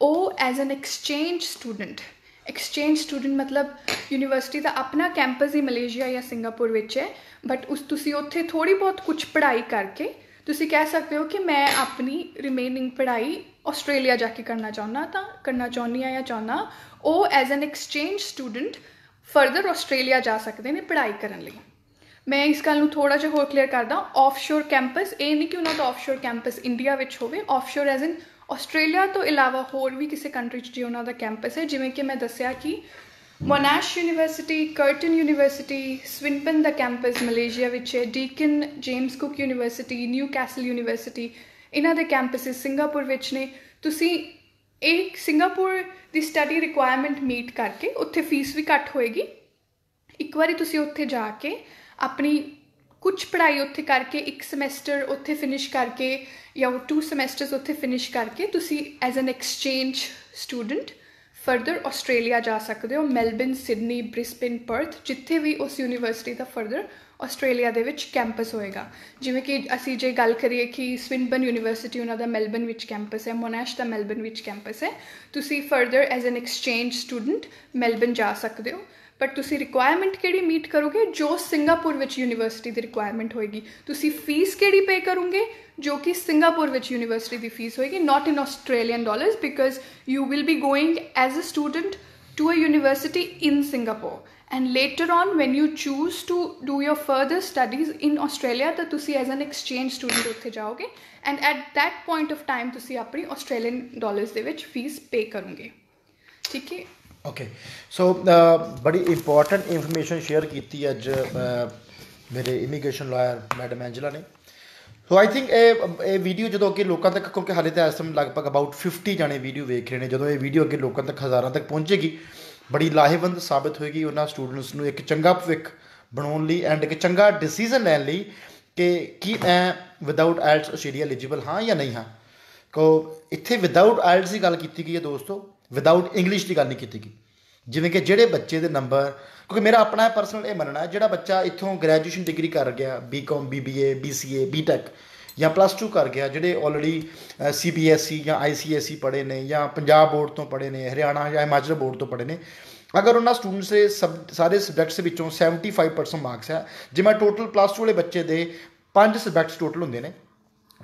Speaker 2: ਉਹ as an exchange student exchange student ਮਤਲਬ ਯੂਨੀਵਰਸਿਟੀ ਦਾ ਆਪਣਾ ਕੈਂਪਸ ਹੀ ਮਲੇਸ਼ੀਆ ਜਾਂ ਸਿੰਗਾਪੁਰ ਵਿੱਚ ਹੈ ਬਟ ਉਸ ਤੁਸੀਂ ਉੱਥੇ ਥੋੜੀ ਬਹੁਤ ਕੁਝ ਪੜ੍ਹਾਈ ਕਰਕੇ ਤੁਸੀਂ ਕਹਿ ਸਕਦੇ ਹੋ ਕਿ ਮੈਂ ਆਪਣੀ ਰਿਮੇਨਿੰਗ ਪੜ੍ਹਾਈ ਆਸਟ੍ਰੇਲੀਆ ਜਾ ਕੇ ਕਰਨਾ ਚਾਹੁੰਦਾ ਤਾਂ ਕਰਨਾ ਚਾਹੁੰਦੀ ਆ ਜਾਂ ਚਾਹੁੰਦਾ, ਉਹ as an exchange student further Australia ਜਾ ਸਕਦੇ ਨੇ ਪੜ੍ਹਾਈ ਕਰਨ ਲਈ। ਮੈਂ ਇਸ ਗੱਲ ਨੂੰ ਥੋੜਾ ਜਿਹਾ ਹੋਰ ਕਲੀਅਰ ਕਰਦਾ ਆਫਸ਼ੋਰ ਕੈਂਪਸ ਇਹ ਨਹੀਂ ਕਿ ਉਹਨਾਂ ਦਾ ਆਫਸ਼ੋਰ ਕੈਂਪਸ ਇੰਡੀਆ ਵਿੱਚ ਹੋਵੇ ਆਫਸ਼ੋਰ ਐਜ਼ ਇਨ ਆਸਟ੍ਰੇਲੀਆ ਤੋਂ ਇਲਾਵਾ ਹੋਰ ਵੀ ਕਿਸੇ ਕੰਟਰੀ 'ਚ ਜੇ ਉਹਨਾਂ ਦਾ ਕੈਂਪਸ ਹੈ, ਜਿਵੇਂ ਕਿ ਮੈਂ ਦੱਸਿਆ ਕਿ Monash university Curtin university Swinburne ਦਾ ਕੈਂਪਸ ਮਲੇਸ਼ੀਆ ਵਿੱਚ ਹੈ Deakin James Cook university Newcastle university ਇਹਨਾਂ ਦੇ ਕੈਂਪਸਸ ਸਿੰਗਾਪੁਰ ਵਿੱਚ ਨੇ। ਤੁਸੀਂ ਇਹ ਸਿੰਗਾਪੁਰ ਦੀ ਸਟੱਡੀ ਰਿਕੁਆਇਰਮੈਂਟ ਮੀਟ ਕਰਕੇ ਉੱਥੇ ਫੀਸ ਵੀ ਘੱਟ ਹੋਏਗੀ। ਇੱਕ ਵਾਰੀ ਤੁਸੀਂ ਉੱਥੇ ਜਾ ਕੇ ਆਪਣੀ ਕੁਝ ਪੜ੍ਹਾਈ ਉੱਥੇ ਕਰਕੇ, ਇੱਕ ਸਮੈਸਟਰ ਉੱਥੇ ਫਿਨਿਸ਼ ਕਰਕੇ ਜਾਂ ਟੂ ਸਮੈਸਟਰਸ ਉੱਥੇ ਫਿਨਿਸ਼ ਕਰਕੇ ਤੁਸੀਂ as an exchange student further Australia ਜਾ ਸਕਦੇ ਹੋ ਮੈਲਬਨ ਸਿਡਨੀ ਬ੍ਰਿਸਬਨ ਪਰਥ ਜਿੱਥੇ ਵੀ ਉਸ ਯੂਨੀਵਰਸਿਟੀ ਦਾ ਫਰਦਰ ਆਸਟ੍ਰੇਲੀਆ ਦੇ ਵਿੱਚ ਕੈਂਪਸ ਹੋਏਗਾ। ਜਿਵੇਂ ਕਿ ਅਸੀਂ ਜੇ ਗੱਲ ਕਰੀਏ ਕਿ ਸਵਿਨਬਨ ਯੂਨੀਵਰਸਿਟੀ ਉਹਨਾਂ ਦਾ ਮੈਲਬਨ ਵਿੱਚ ਕੈਂਪਸ ਹੈ ਮੋਨੈਸ਼ ਦਾ ਮੈਲਬਨ ਵਿੱਚ ਕੈਂਪਸ ਹੈ, ਤੁਸੀਂ further as an exchange student Melbourne ਜਾ ਸਕਦੇ ਹੋ। ਬਟ ਤੁਸੀਂ ਰਿਕੁਆਇਰਮੈਂਟ ਕਿਹੜੀ ਮੀਟ ਕਰੋਗੇ? ਜੋ ਸਿੰਗਾਪੁਰ ਵਿੱਚ ਯੂਨੀਵਰਸਿਟੀ ਦੀ ਰਿਕੁਆਇਰਮੈਂਟ ਹੋਏਗੀ। ਤੁਸੀਂ ਫੀਸ ਕਿਹੜੀ ਪੇ ਕਰੋਗੇ? ਜੋ ਕਿ ਸਿੰਗਾਪੁਰ ਵਿੱਚ ਯੂਨੀਵਰਸਿਟੀ ਦੀ ਫੀਸ ਹੋਏਗੀ not in Australian dollars because you will be going as a student to a university in Singapore. And later on, when you choose to do your further studies in Australia, ਤਾਂ ਤੁਸੀਂ as an exchange student ਉੱਥੇ ਜਾਓਗੇ। And at that point of time, ਤੁਸੀਂ ਆਪਣੀ Australian dollars ਦੇ ਵਿੱਚ fees ਪੇ ਕਰੋਗੇ। ਠੀਕ ਹੈ?
Speaker 1: ਓਕੇ ਸੋ ਬੜੀ ਇੰਪੋਰਟੈਂਟ ਇਨਫੋਰਮੇਸ਼ਨ ਸ਼ੇਅਰ ਕੀਤੀ ਅੱਜ ਮੇਰੇ ਇਮੀਗ੍ਰੇਸ਼ਨ ਲਾਇਰ ਮੈਡਮ ਐਂਜਲਾ ਨੇ ਸੋ ਆਈ ਥਿੰਕ ਇਹ ਇਹ ਵੀਡੀਓ ਜਦੋਂ ਅੱਗੇ ਲੋਕਾਂ ਤੱਕ ਕਿਉਂਕਿ ਹਾਲੇ ਤਾਂ ਇਸ ਟਾਈਮ ਲਗਭਗ ਅਬਾਊਟ 50 ਜਾਣੇ ਵੀਡੀਓ ਵੇਖ ਰਹੇ ਨੇ ਜਦੋਂ ਇਹ ਵੀਡੀਓ ਅੱਗੇ ਲੋਕਾਂ ਤੱਕ ਹਜ਼ਾਰਾਂ ਤੱਕ ਪਹੁੰਚੇਗੀ ਬੜੀ ਲਾਹੇਵੰਦ ਸਾਬਤ ਹੋਏਗੀ ਉਹਨਾਂ ਸਟੂਡੈਂਟਸ ਨੂੰ ਇੱਕ ਚੰਗਾ ਭਵਿੱਖ ਬਣਾਉਣ ਲਈ ਐਂਡ ਇੱਕ ਚੰਗਾ ਡਿਸੀਜਨ ਲੈਣ ਲਈ ਕਿ ਕੀ ਮੈਂ ਵਿਦਆਊਟ ਆਇਲਟਸ ਆਸਟ੍ਰੇਲੀਆ ਐਲੀਜੀਬਲ ਹਾਂ ਜਾਂ ਨਹੀਂ ਹਾਂ ਕੋ ਇੱਥੇ ਵਿਦਆਊਟ ਆਇਲਟਸ ਦੀ ਗੱਲ ਕੀਤੀ ਗਈ ਹੈ ਦੋਸਤੋ ਵਿਦਆਊਟ ਇੰਗਲਿਸ਼ ਦੀ ਗੱਲ ਨਹੀਂ ਕੀਤੀ ਗਈ। ਜਿਵੇਂ ਕਿ ਜਿਹੜੇ ਬੱਚੇ ਦੇ ਨੰਬਰ ਕਿਉਂਕਿ ਮੇਰਾ ਆਪਣਾ ਪਰਸਨਲ ਇਹ ਮੰਨਣਾ ਹੈ ਜਿਹੜਾ ਬੱਚਾ ਇੱਥੋਂ ਗ੍ਰੈਜੂਏਸ਼ਨ ਡਿਗਰੀ ਕਰ ਗਿਆ ਬੀਕਾਮ ਬੀਬੀਏ ਬੀਸੀਏ ਬੀਟੈਕ ਜਾਂ ਪਲੱਸ 2 ਕਰ ਗਿਆ, ਜਿਹੜੇ ਆਲਰੇਡੀ ਸੀਬੀਐਸਈ ਜਾਂ ਆਈਸੀਐਸਈ ਪੜ੍ਹੇ ਨੇ ਜਾਂ ਪੰਜਾਬ ਬੋਰਡ ਤੋਂ ਪੜ੍ਹੇ ਨੇ, ਹਰਿਆਣਾ ਜਾਂ ਹਿਮਾਚਲ ਬੋਰਡ ਤੋਂ ਪੜ੍ਹੇ ਨੇ, ਅਗਰ ਉਹਨਾਂ ਸਟੂਡੈਂਟਸ ਦੇ ਸਬ ਸਾਰੇ ਸਬਜੈਕਟਸ ਵਿੱਚੋਂ 75% ਮਾਰਕਸ ਹੈ, ਜਿਵੇਂ ਟੋਟਲ ਪਲੱਸ 2 ਵਾਲੇ ਬੱਚੇ ਦੇ ਪੰਜ ਸਬਜੈਕਟਸ ਟੋਟਲ ਹੁੰਦੇ ਨੇ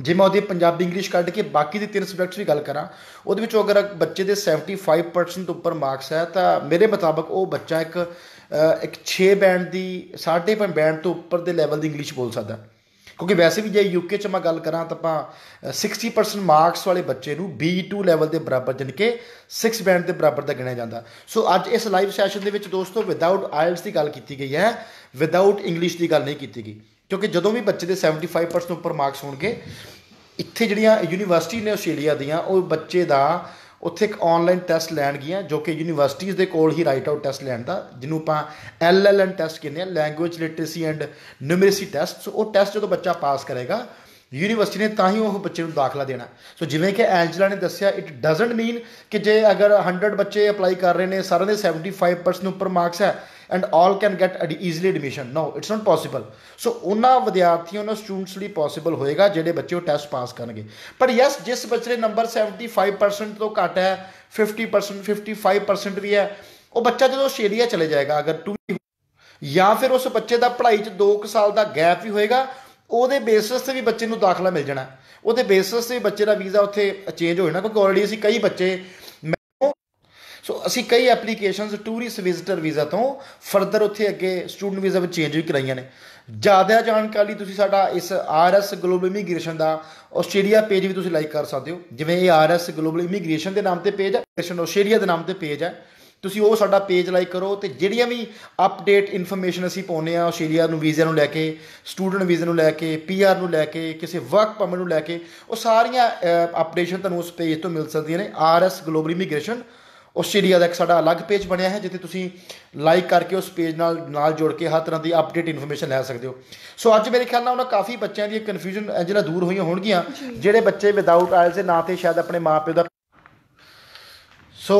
Speaker 1: ਜੇ ਮੈਂ ਉਹਦੀ ਪੰਜਾਬੀ ਇੰਗਲਿਸ਼ ਕੱਢ ਕੇ ਬਾਕੀ ਦੇ ਤਿੰਨ ਸਬਜੈਕਟਸ ਦੀ ਗੱਲ ਕਰਾਂ ਉਹਦੇ ਵਿੱਚੋਂ ਅਗਰ ਬੱਚੇ ਦੇ 75% ਤੋਂ ਉੱਪਰ ਮਾਰਕਸ ਹੈ ਤਾਂ ਮੇਰੇ ਮੁਤਾਬਕ ਉਹ ਬੱਚਾ ਇੱਕ ਅ, ਇੱਕ 6 ਬੈਂਡ ਦੀ 5.5 ਬੈਂਡ ਤੋਂ ਉੱਪਰ ਦੇ ਲੈਵਲ ਦੀ ਇੰਗਲਿਸ਼ ਬੋਲ ਸਕਦਾ। ਕਿਉਂਕਿ ਵੈਸੇ ਵੀ ਜੇ ਯੂਕੇ ਚ ਮੈਂ ਗੱਲ ਕਰਾਂ ਤਾਂ ਆਪਾਂ ਅ, 60% ਮਾਰਕਸ ਵਾਲੇ ਬੱਚੇ ਨੂੰ B2 ਲੈਵਲ ਦੇ ਬਰਾਬਰ ਜਾਣੀ ਕਿ 6 ਬੈਂਡ ਦੇ ਬਰਾਬਰ ਦਾ ਗਿਣਿਆ ਜਾਂਦਾ। ਸੋ ਅੱਜ ਇਸ ਲਾਈਵ ਸੈਸ਼ਨ ਦੇ ਵਿੱਚ ਦੋਸਤੋ ਵਿਦਆਊਟ ਆਇਲਸ ਦੀ ਗੱਲ ਕੀਤੀ ਗਈ ਹੈ ਵਿਦਆਊਟ ਇੰਗਲਿਸ਼ ਦੀ ਗੱਲ ਨਹੀਂ ਕੀਤੀ ਗਈ। ਕਿਉਂਕਿ ਜਦੋਂ ਵੀ ਬੱਚੇ ਦੇ 75% ਉੱਪਰ ਮਾਰਕਸ ਹੋਣਗੇ, ਇੱਥੇ ਜਿਹੜੀਆਂ ਯੂਨੀਵਰਸਿਟੀ ਨੇ ਆਸਟ੍ਰੇਲੀਆ ਦੀਆਂ, ਉਹ ਬੱਚੇ ਦਾ ਉੱਥੇ ਇੱਕ ਆਨਲਾਈਨ ਟੈਸਟ ਲੈਣਗੀਆਂ ਜੋ ਕਿ ਯੂਨੀਵਰਸਿਟੀਜ਼ ਦੇ ਕੋਲ ਹੀ ਰਾਈਟ ਆਊਟ ਟੈਸਟ ਲੈਣ ਦਾ, ਜਿਹਨੂੰ ਆਪਾਂ ਐਲਐਲਐਨ ਟੈਸਟ ਕਹਿੰਦੇ ਆ language literacy and numeracy test so ਉਹ ਟੈਸਟ ਜਦੋਂ ਬੱਚਾ ਪਾਸ ਕਰੇਗਾ ਯੂਨੀਵਰਸਿਟੀ ਨੇ ਤਾਂ ਹੀ ਉਹ ਬੱਚੇ ਨੂੰ ਦਾਖਲਾ ਦੇਣਾ। ਸੋ ਜਿਵੇਂ ਕਿ ਐਂਜਲਾ ਨੇ ਦੱਸਿਆ ਇਟ ਡਸਨਟ ਮੀਨ ਕਿ ਜੇ ਅਗਰ 100 ਬੱਚੇ ਅਪਲਾਈ ਕਰ ਰਹੇ ਨੇ, ਸਾਰਿਆਂ ਦੇ 75% ਉੱਪਰ ਮਾਰਕਸ ਹੈ and all can get easily admission no it's not possible so ਉਹਨਾਂ ਵਿਦਿਆਰਥੀਆਂ ਉਹਨਾਂ ਸਟੂਡੈਂਟਸ ਲਈ ਪੋਸੀਬਲ ਹੋਏਗਾ ਜਿਹੜੇ ਬੱਚੇ ਉਹ ਟੈਸਟ ਪਾਸ ਕਰਨਗੇ ਪਰ ਯੈਸ ਜਿਸ ਬੱਚੇ ਦੇ ਨੰਬਰ 75% ਤੋਂ ਘੱਟ ਹੈ 50% 55% ਵੀ ਹੈ ਉਹ ਬੱਚਾ ਜਦੋਂ ਆਸਟ੍ਰੇਲੀਆ ਚਲੇ ਜਾਏਗਾ ਅਗਰ ਟੂ ਜਾਂ ਫਿਰ ਉਸ ਬੱਚੇ ਦਾ ਪੜ੍ਹਾਈ 'ਚ 2 ਸਾਲ ਦਾ ਗੈਪ ਵੀ ਹੋਏਗਾ ਉਹਦੇ ਬੇਸਿਸ ਤੇ ਵੀ ਬੱਚੇ ਨੂੰ ਦਾਖਲਾ ਮਿਲ ਜਾਣਾ ਉਹਦੇ ਬੇਸਿਸ ਤੇ ਬੱਚੇ ਦਾ ਵੀਜ਼ਾ ਉੱਥੇ ਚੇਂਜ ਹੋ ਜਾਣਾ ਕਿਉਂਕਿ ਆਲਰੇਡੀ ਅਸੀਂ ਕਈ ਬੱਚੇ ਸੋ ਅਸੀਂ ਕਈ ਐਪਲੀਕੇਸ਼ਨਸ ਟੂਰਿਸਟ ਵਿਜ਼ਿਟਰ ਵੀਜ਼ਾ ਤੋਂ ਫਰਦਰ ਉੱਥੇ ਅੱਗੇ ਸਟੂਡੈਂਟ ਵੀਜ਼ਾ ਵਿੱਚ ਚੇਂਜ ਵੀ ਕਰਾਈਆਂ ਨੇ। ਜ਼ਿਆਦਾ ਜਾਣਕਾਰੀ ਤੁਸੀਂ ਸਾਡਾ ਇਸ ਆਰਐਸ ਗਲੋਬਲ ਇਮੀਗ੍ਰੇਸ਼ਨ ਦਾ ਆਸਟ੍ਰੇਲੀਆ ਪੇਜ ਵੀ ਤੁਸੀਂ ਲਾਈਕ ਕਰ ਸਕਦੇ ਹੋ। ਜਿਵੇਂ ਇਹ ਆਰਐਸ ਗਲੋਬਲ ਇਮੀਗ੍ਰੇਸ਼ਨ ਦੇ ਨਾਮ ਤੇ ਪੇਜ ਹੈ ਇਮੀਗ੍ਰੇਸ਼ਨ ਆਸਟ੍ਰੇਲੀਆ ਦੇ ਨਾਮ ਤੇ ਪੇਜ ਹੈ ਤੁਸੀਂ ਉਹ ਸਾਡਾ ਪੇਜ ਲਾਈਕ ਕਰੋ ਤੇ ਜਿਹੜੀਆਂ ਵੀ ਅਪਡੇਟ ਇਨਫੋਰਮੇਸ਼ਨ ਅਸੀਂ ਪਾਉਂਦੇ ਆ ਆਸਟ੍ਰੇਲੀਆ ਨੂੰ ਵੀਜ਼ੇ ਨੂੰ ਲੈ ਕੇ ਸਟੂਡੈਂਟ ਵੀਜ਼ੇ ਨੂੰ ਲੈ ਕੇ ਪੀਆਰ ਨੂੰ ਲੈ ਕੇ, ਕਿਸੇ ਵਰਕ ਪਰਮਿਟ ਨੂੰ ਲੈ ਕੇ, ਉਹ ਸਾਰੀਆਂ ਅਪਡੇਸ਼ਨ ਤੁਹਾਨੂੰ ਉਸ ਪੇਜ ਤੋਂ ਮਿਲ ਸਕਦੀਆਂ ਨੇ। ਆਰਐਸ ਗਲੋਬਲ ਇਮੀਗ੍ਰੇਸ਼ਨ ਆਸਟ੍ਰੇਲੀਆ ਦਾ ਇੱਕ ਸਾਡਾ ਅਲੱਗ ਪੇਜ ਬਣਿਆ ਹੈ ਜਿੱਥੇ ਤੁਸੀਂ ਲਾਈਕ ਕਰਕੇ ਉਸ ਪੇਜ ਨਾਲ ਨਾਲ ਜੁੜ ਕੇ ਹਰ ਤਰ੍ਹਾਂ ਦੀ ਅਪਡੇਟ ਇਨਫੋਰਮੇਸ਼ਨ ਲੈ ਸਕਦੇ ਹੋ। ਸੋ ਅੱਜ ਮੇਰੇ ਖਿਆਲ ਨਾਲ ਉਹਨਾਂ ਕਾਫੀ ਬੱਚਿਆਂ ਦੀ ਕਨਫਿਊਜ਼ਨ ਜਿਹੜਾ ਦੂਰ ਹੋਈਆਂ ਹੋਣਗੀਆਂ ਜਿਹੜੇ ਬੱਚੇ ਵਿਦਆਊਟ ਆਇਲਸ ਦੇ ਨਾਂ ਤੇ ਸ਼ਾਇਦ ਆਪਣੇ ਮਾਪਿਓ ਦਾ ਸੋ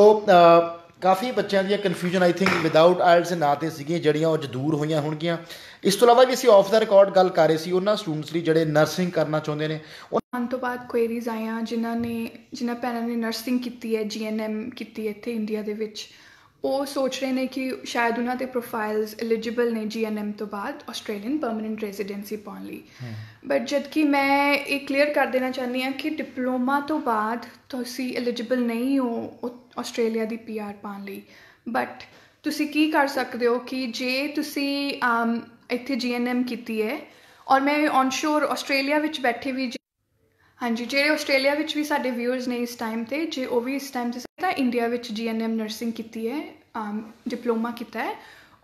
Speaker 1: ਕਾਫੀ ਬੱਚਿਆਂ ਦੀਆਂ confusion I think without IELTS ਦੇ ਨਾਂ ਤੇ ਸੀਗੀਆਂ, ਜਿਹੜੀਆਂ ਉਹ ਅੱਜ ਦੂਰ ਹੋਈਆਂ ਹੋਣਗੀਆਂ। ਇਸ ਤੋਂ ਇਲਾਵਾ ਵੀ ਅਸੀਂ ਆਫ ਦਾ ਰਿਕਾਰਡ ਗੱਲ ਕਰ ਰਹੇ ਸੀ, ਉਹਨਾਂ ਸਟੂਡੈਂਟਸ ਲਈ ਜਿਹੜੇ ਨਰਸਿੰਗ ਕਰਨਾ ਚਾਹੁੰਦੇ ਨੇ। ਉਹ
Speaker 2: ਆਉਣ ਤੋਂ ਬਾਅਦ ਕੁਐਰੀਜ਼ ਆਈਆਂ, ਜਿਨ੍ਹਾਂ ਨੇ, ਜਿਨ੍ਹਾਂ ਭੈਣਾਂ ਨੇ ਨਰਸਿੰਗ ਕੀਤੀ ਹੈ ਜੀਐਨਐਮ ਕੀਤੀ ਹੈ ਇੱਥੇ ਇੰਡੀਆ ਦੇ ਵਿੱਚ। ਉਹ ਸੋਚ ਰਹੇ ਨੇ ਕਿ ਸ਼ਾਇਦ ਉਹਨਾਂ ਦੇ ਪ੍ਰੋਫਾਈਲਸ ਐਲੀਜੀਬਲ ਨੇ ਜੀਐਨਐਮ ਤੋਂ ਬਾਅਦ ਆਸਟ੍ਰੇਲੀਅਨ ਪਰਮਨੈਂਟ ਰੈਜ਼ੀਡੈਂਸੀ ਪਾਉਣ ਲਈ। ਬਟ ਜਦ ਕਿ ਮੈਂ ਇਹ ਕਲੀਅਰ ਕਰ ਦੇਣਾ ਚਾਹੁੰਦੀ ਹਾਂ ਕਿ ਡਿਪਲੋਮਾ ਤੋਂ ਬਾਅਦ ਤੁਸੀਂ ਐਲੀਜੀਬਲ ਨਹੀਂ ਹੋ ਆਸਟ੍ਰੇਲੀਆ ਦੀ ਪੀਆਰ ਪਾਉਣ ਲਈ। ਬਟ ਤੁਸੀਂ ਕੀ ਕਰ ਸਕਦੇ ਹੋ ਕਿ ਜੇ ਤੁਸੀਂ ਇੱਥੇ ਜੀਐਨਐਮ ਕੀਤੀ ਹੈ ਔਰ ਮੈਂ ਔਨਸ਼ੋਰ ਆਸਟ੍ਰੇਲੀਆ ਵਿੱਚ ਬੈਠੇ ਵੀ ਹਾਂਜੀ, ਜਿਹੜੇ ਆਸਟ੍ਰੇਲੀਆ ਵਿੱਚ ਵੀ ਸਾਡੇ ਵਿਊਅਰਸ ਨੇ ਇਸ ਟਾਈਮ ਤੇ, ਜੇ ਉਹ ਵੀ ਇਸ ਟਾਈਮ ਤੇ ਤਾਂ ਇੰਡੀਆ ਵਿੱਚ ਜੀਐਨਐਮ ਨਰਸਿੰਗ ਕੀਤੀ ਹੈ ਡਿਪਲੋਮਾ ਕੀਤਾ ਹੈ,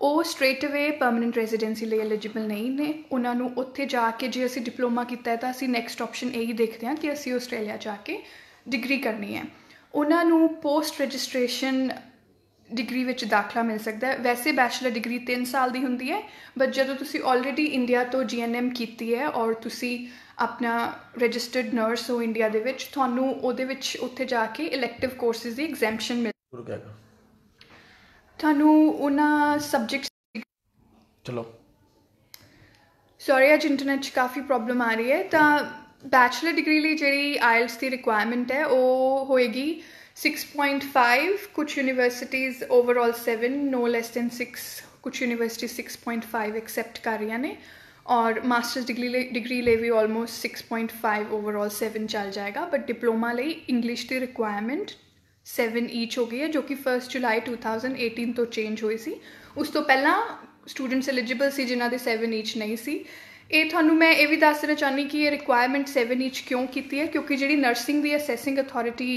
Speaker 2: ਉਹ ਸਟ੍ਰੇਟ ਅਵੇ ਪਰਮਨੈਂਟ ਰੈਜ਼ੀਡੈਂਸੀ ਲਈ ਐਲੀਜੀਬਲ ਨਹੀਂ ਨੇ। ਉਹਨਾਂ ਨੂੰ ਉੱਥੇ ਜਾ ਕੇ ਜੇ ਅਸੀਂ ਡਿਪਲੋਮਾ ਕੀਤਾ ਹੈ ਤਾਂ ਅਸੀਂ ਨੈਕਸਟ ਆਪਸ਼ਨ ਇਹੀ ਦੇਖਦੇ ਹਾਂ ਕਿ ਅਸੀਂ ਆਸਟ੍ਰੇਲੀਆ ਜਾ ਕੇ ਡਿਗਰੀ ਕਰਨੀ ਹੈ। ਉਹਨਾਂ ਨੂੰ ਪੋਸਟ ਰਜਿਸਟ੍ਰੇਸ਼ਨ ਡਿਗਰੀ ਵਿੱਚ ਦਾਖਲਾ ਮਿਲ ਸਕਦਾ ਹੈ। ਵੈਸੇ ਬੈਚਲਰ ਡਿਗਰੀ 3 ਸਾਲ ਦੀ ਹੁੰਦੀ ਹੈ ਬਟ ਜਦੋਂ ਤੁਸੀਂ ਆਲਰੇਡੀ ਇੰਡੀਆ ਤੋਂ ਜੀਐਨਐਮ ਕੀਤੀ ਹੈ ਔਰ ਤੁਸੀਂ ਆਪਣਾ ਰਜਿਸਟਰਡ ਨਰਸ ਹੋ ਇੰਡੀਆ ਦੇ ਵਿੱਚ ਤੁਹਾਨੂੰ ਉਹਦੇ ਵਿੱਚ ਉੱਥੇ ਜਾ ਕੇ ਇਲੈਕਟਿਵ ਕੋਰਸਿਸ ਦੀ ਐਗਜ਼ੈਂਪਸ਼ਨ ਮਿਲ ਤੁਹਾਨੂੰ ਉਹਨਾਂ ਸਬਜੈਕਟਸ
Speaker 1: ਚਲੋ।
Speaker 2: ਸੌਰੀ ਅੱਜ ਇੰਟਰਨੈਟ 'ਚ ਕਾਫੀ ਪ੍ਰੋਬਲਮ ਆ ਰਹੀ ਹੈ। ਤਾਂ ਬੈਚਲਰ ਡਿਗਰੀ ਲਈ ਜਿਹੜੀ ਆਇਲਸ ਦੀ ਰਿਕੁਆਇਰਮੈਂਟ ਹੈ ਉਹ ਹੋਏਗੀ 6.5 ਕੁਝ universities overall 7 no less than 6 ਕੁਝ ਯੂਨੀਵਰਸਿਟੀ 6.5 ਐਕਸੈਪਟ ਕਰ ਰਹੀਆਂ ਨੇ। ਔਰ ਮਾਸਟਰਸ ਡਿਗਰੀ ਲਈ ਡਿਗਰੀ ਲਈ ਵੀ ਆਲਮੋਸਟ 6.5 ਓਵਰਆਲ 7 ਚੱਲ ਜਾਏਗਾ ਬਟ ਡਿਪਲੋਮਾ ਲਈ ਇੰਗਲਿਸ਼ ਦੀ ਰਿਕੁਆਇਰਮੈਂਟ 7 ਈਚ ਹੋ ਗਈ ਹੈ ਜੋ ਕਿ 1 ਜੁਲਾਈ 2018 ਤੋਂ ਚੇਂਜ ਹੋਈ ਸੀ ਉਸ ਤੋਂ ਪਹਿਲਾਂ ਸਟੂਡੈਂਟਸ ਐਲੀਜੀਬਲ ਸੀ ਜਿਨ੍ਹਾਂ ਦੇ 7 ਈਚ ਨਹੀਂ ਸੀ ਇਹ ਤੁਹਾਨੂੰ ਮੈਂ ਇਹ ਵੀ ਦੱਸ ਦੇਣਾ ਚਾਹੁੰਦੀ ਕਿ ਇਹ ਰਿਕੁਆਇਰਮੈਂਟ 7 ਈਚ ਕਿਉਂ ਕੀਤੀ ਹੈ ਕਿਉਂਕਿ ਜਿਹੜੀ ਨਰਸਿੰਗ ਦੀ ਅਸੈਸਿੰਗ ਅਥਾਰਟੀ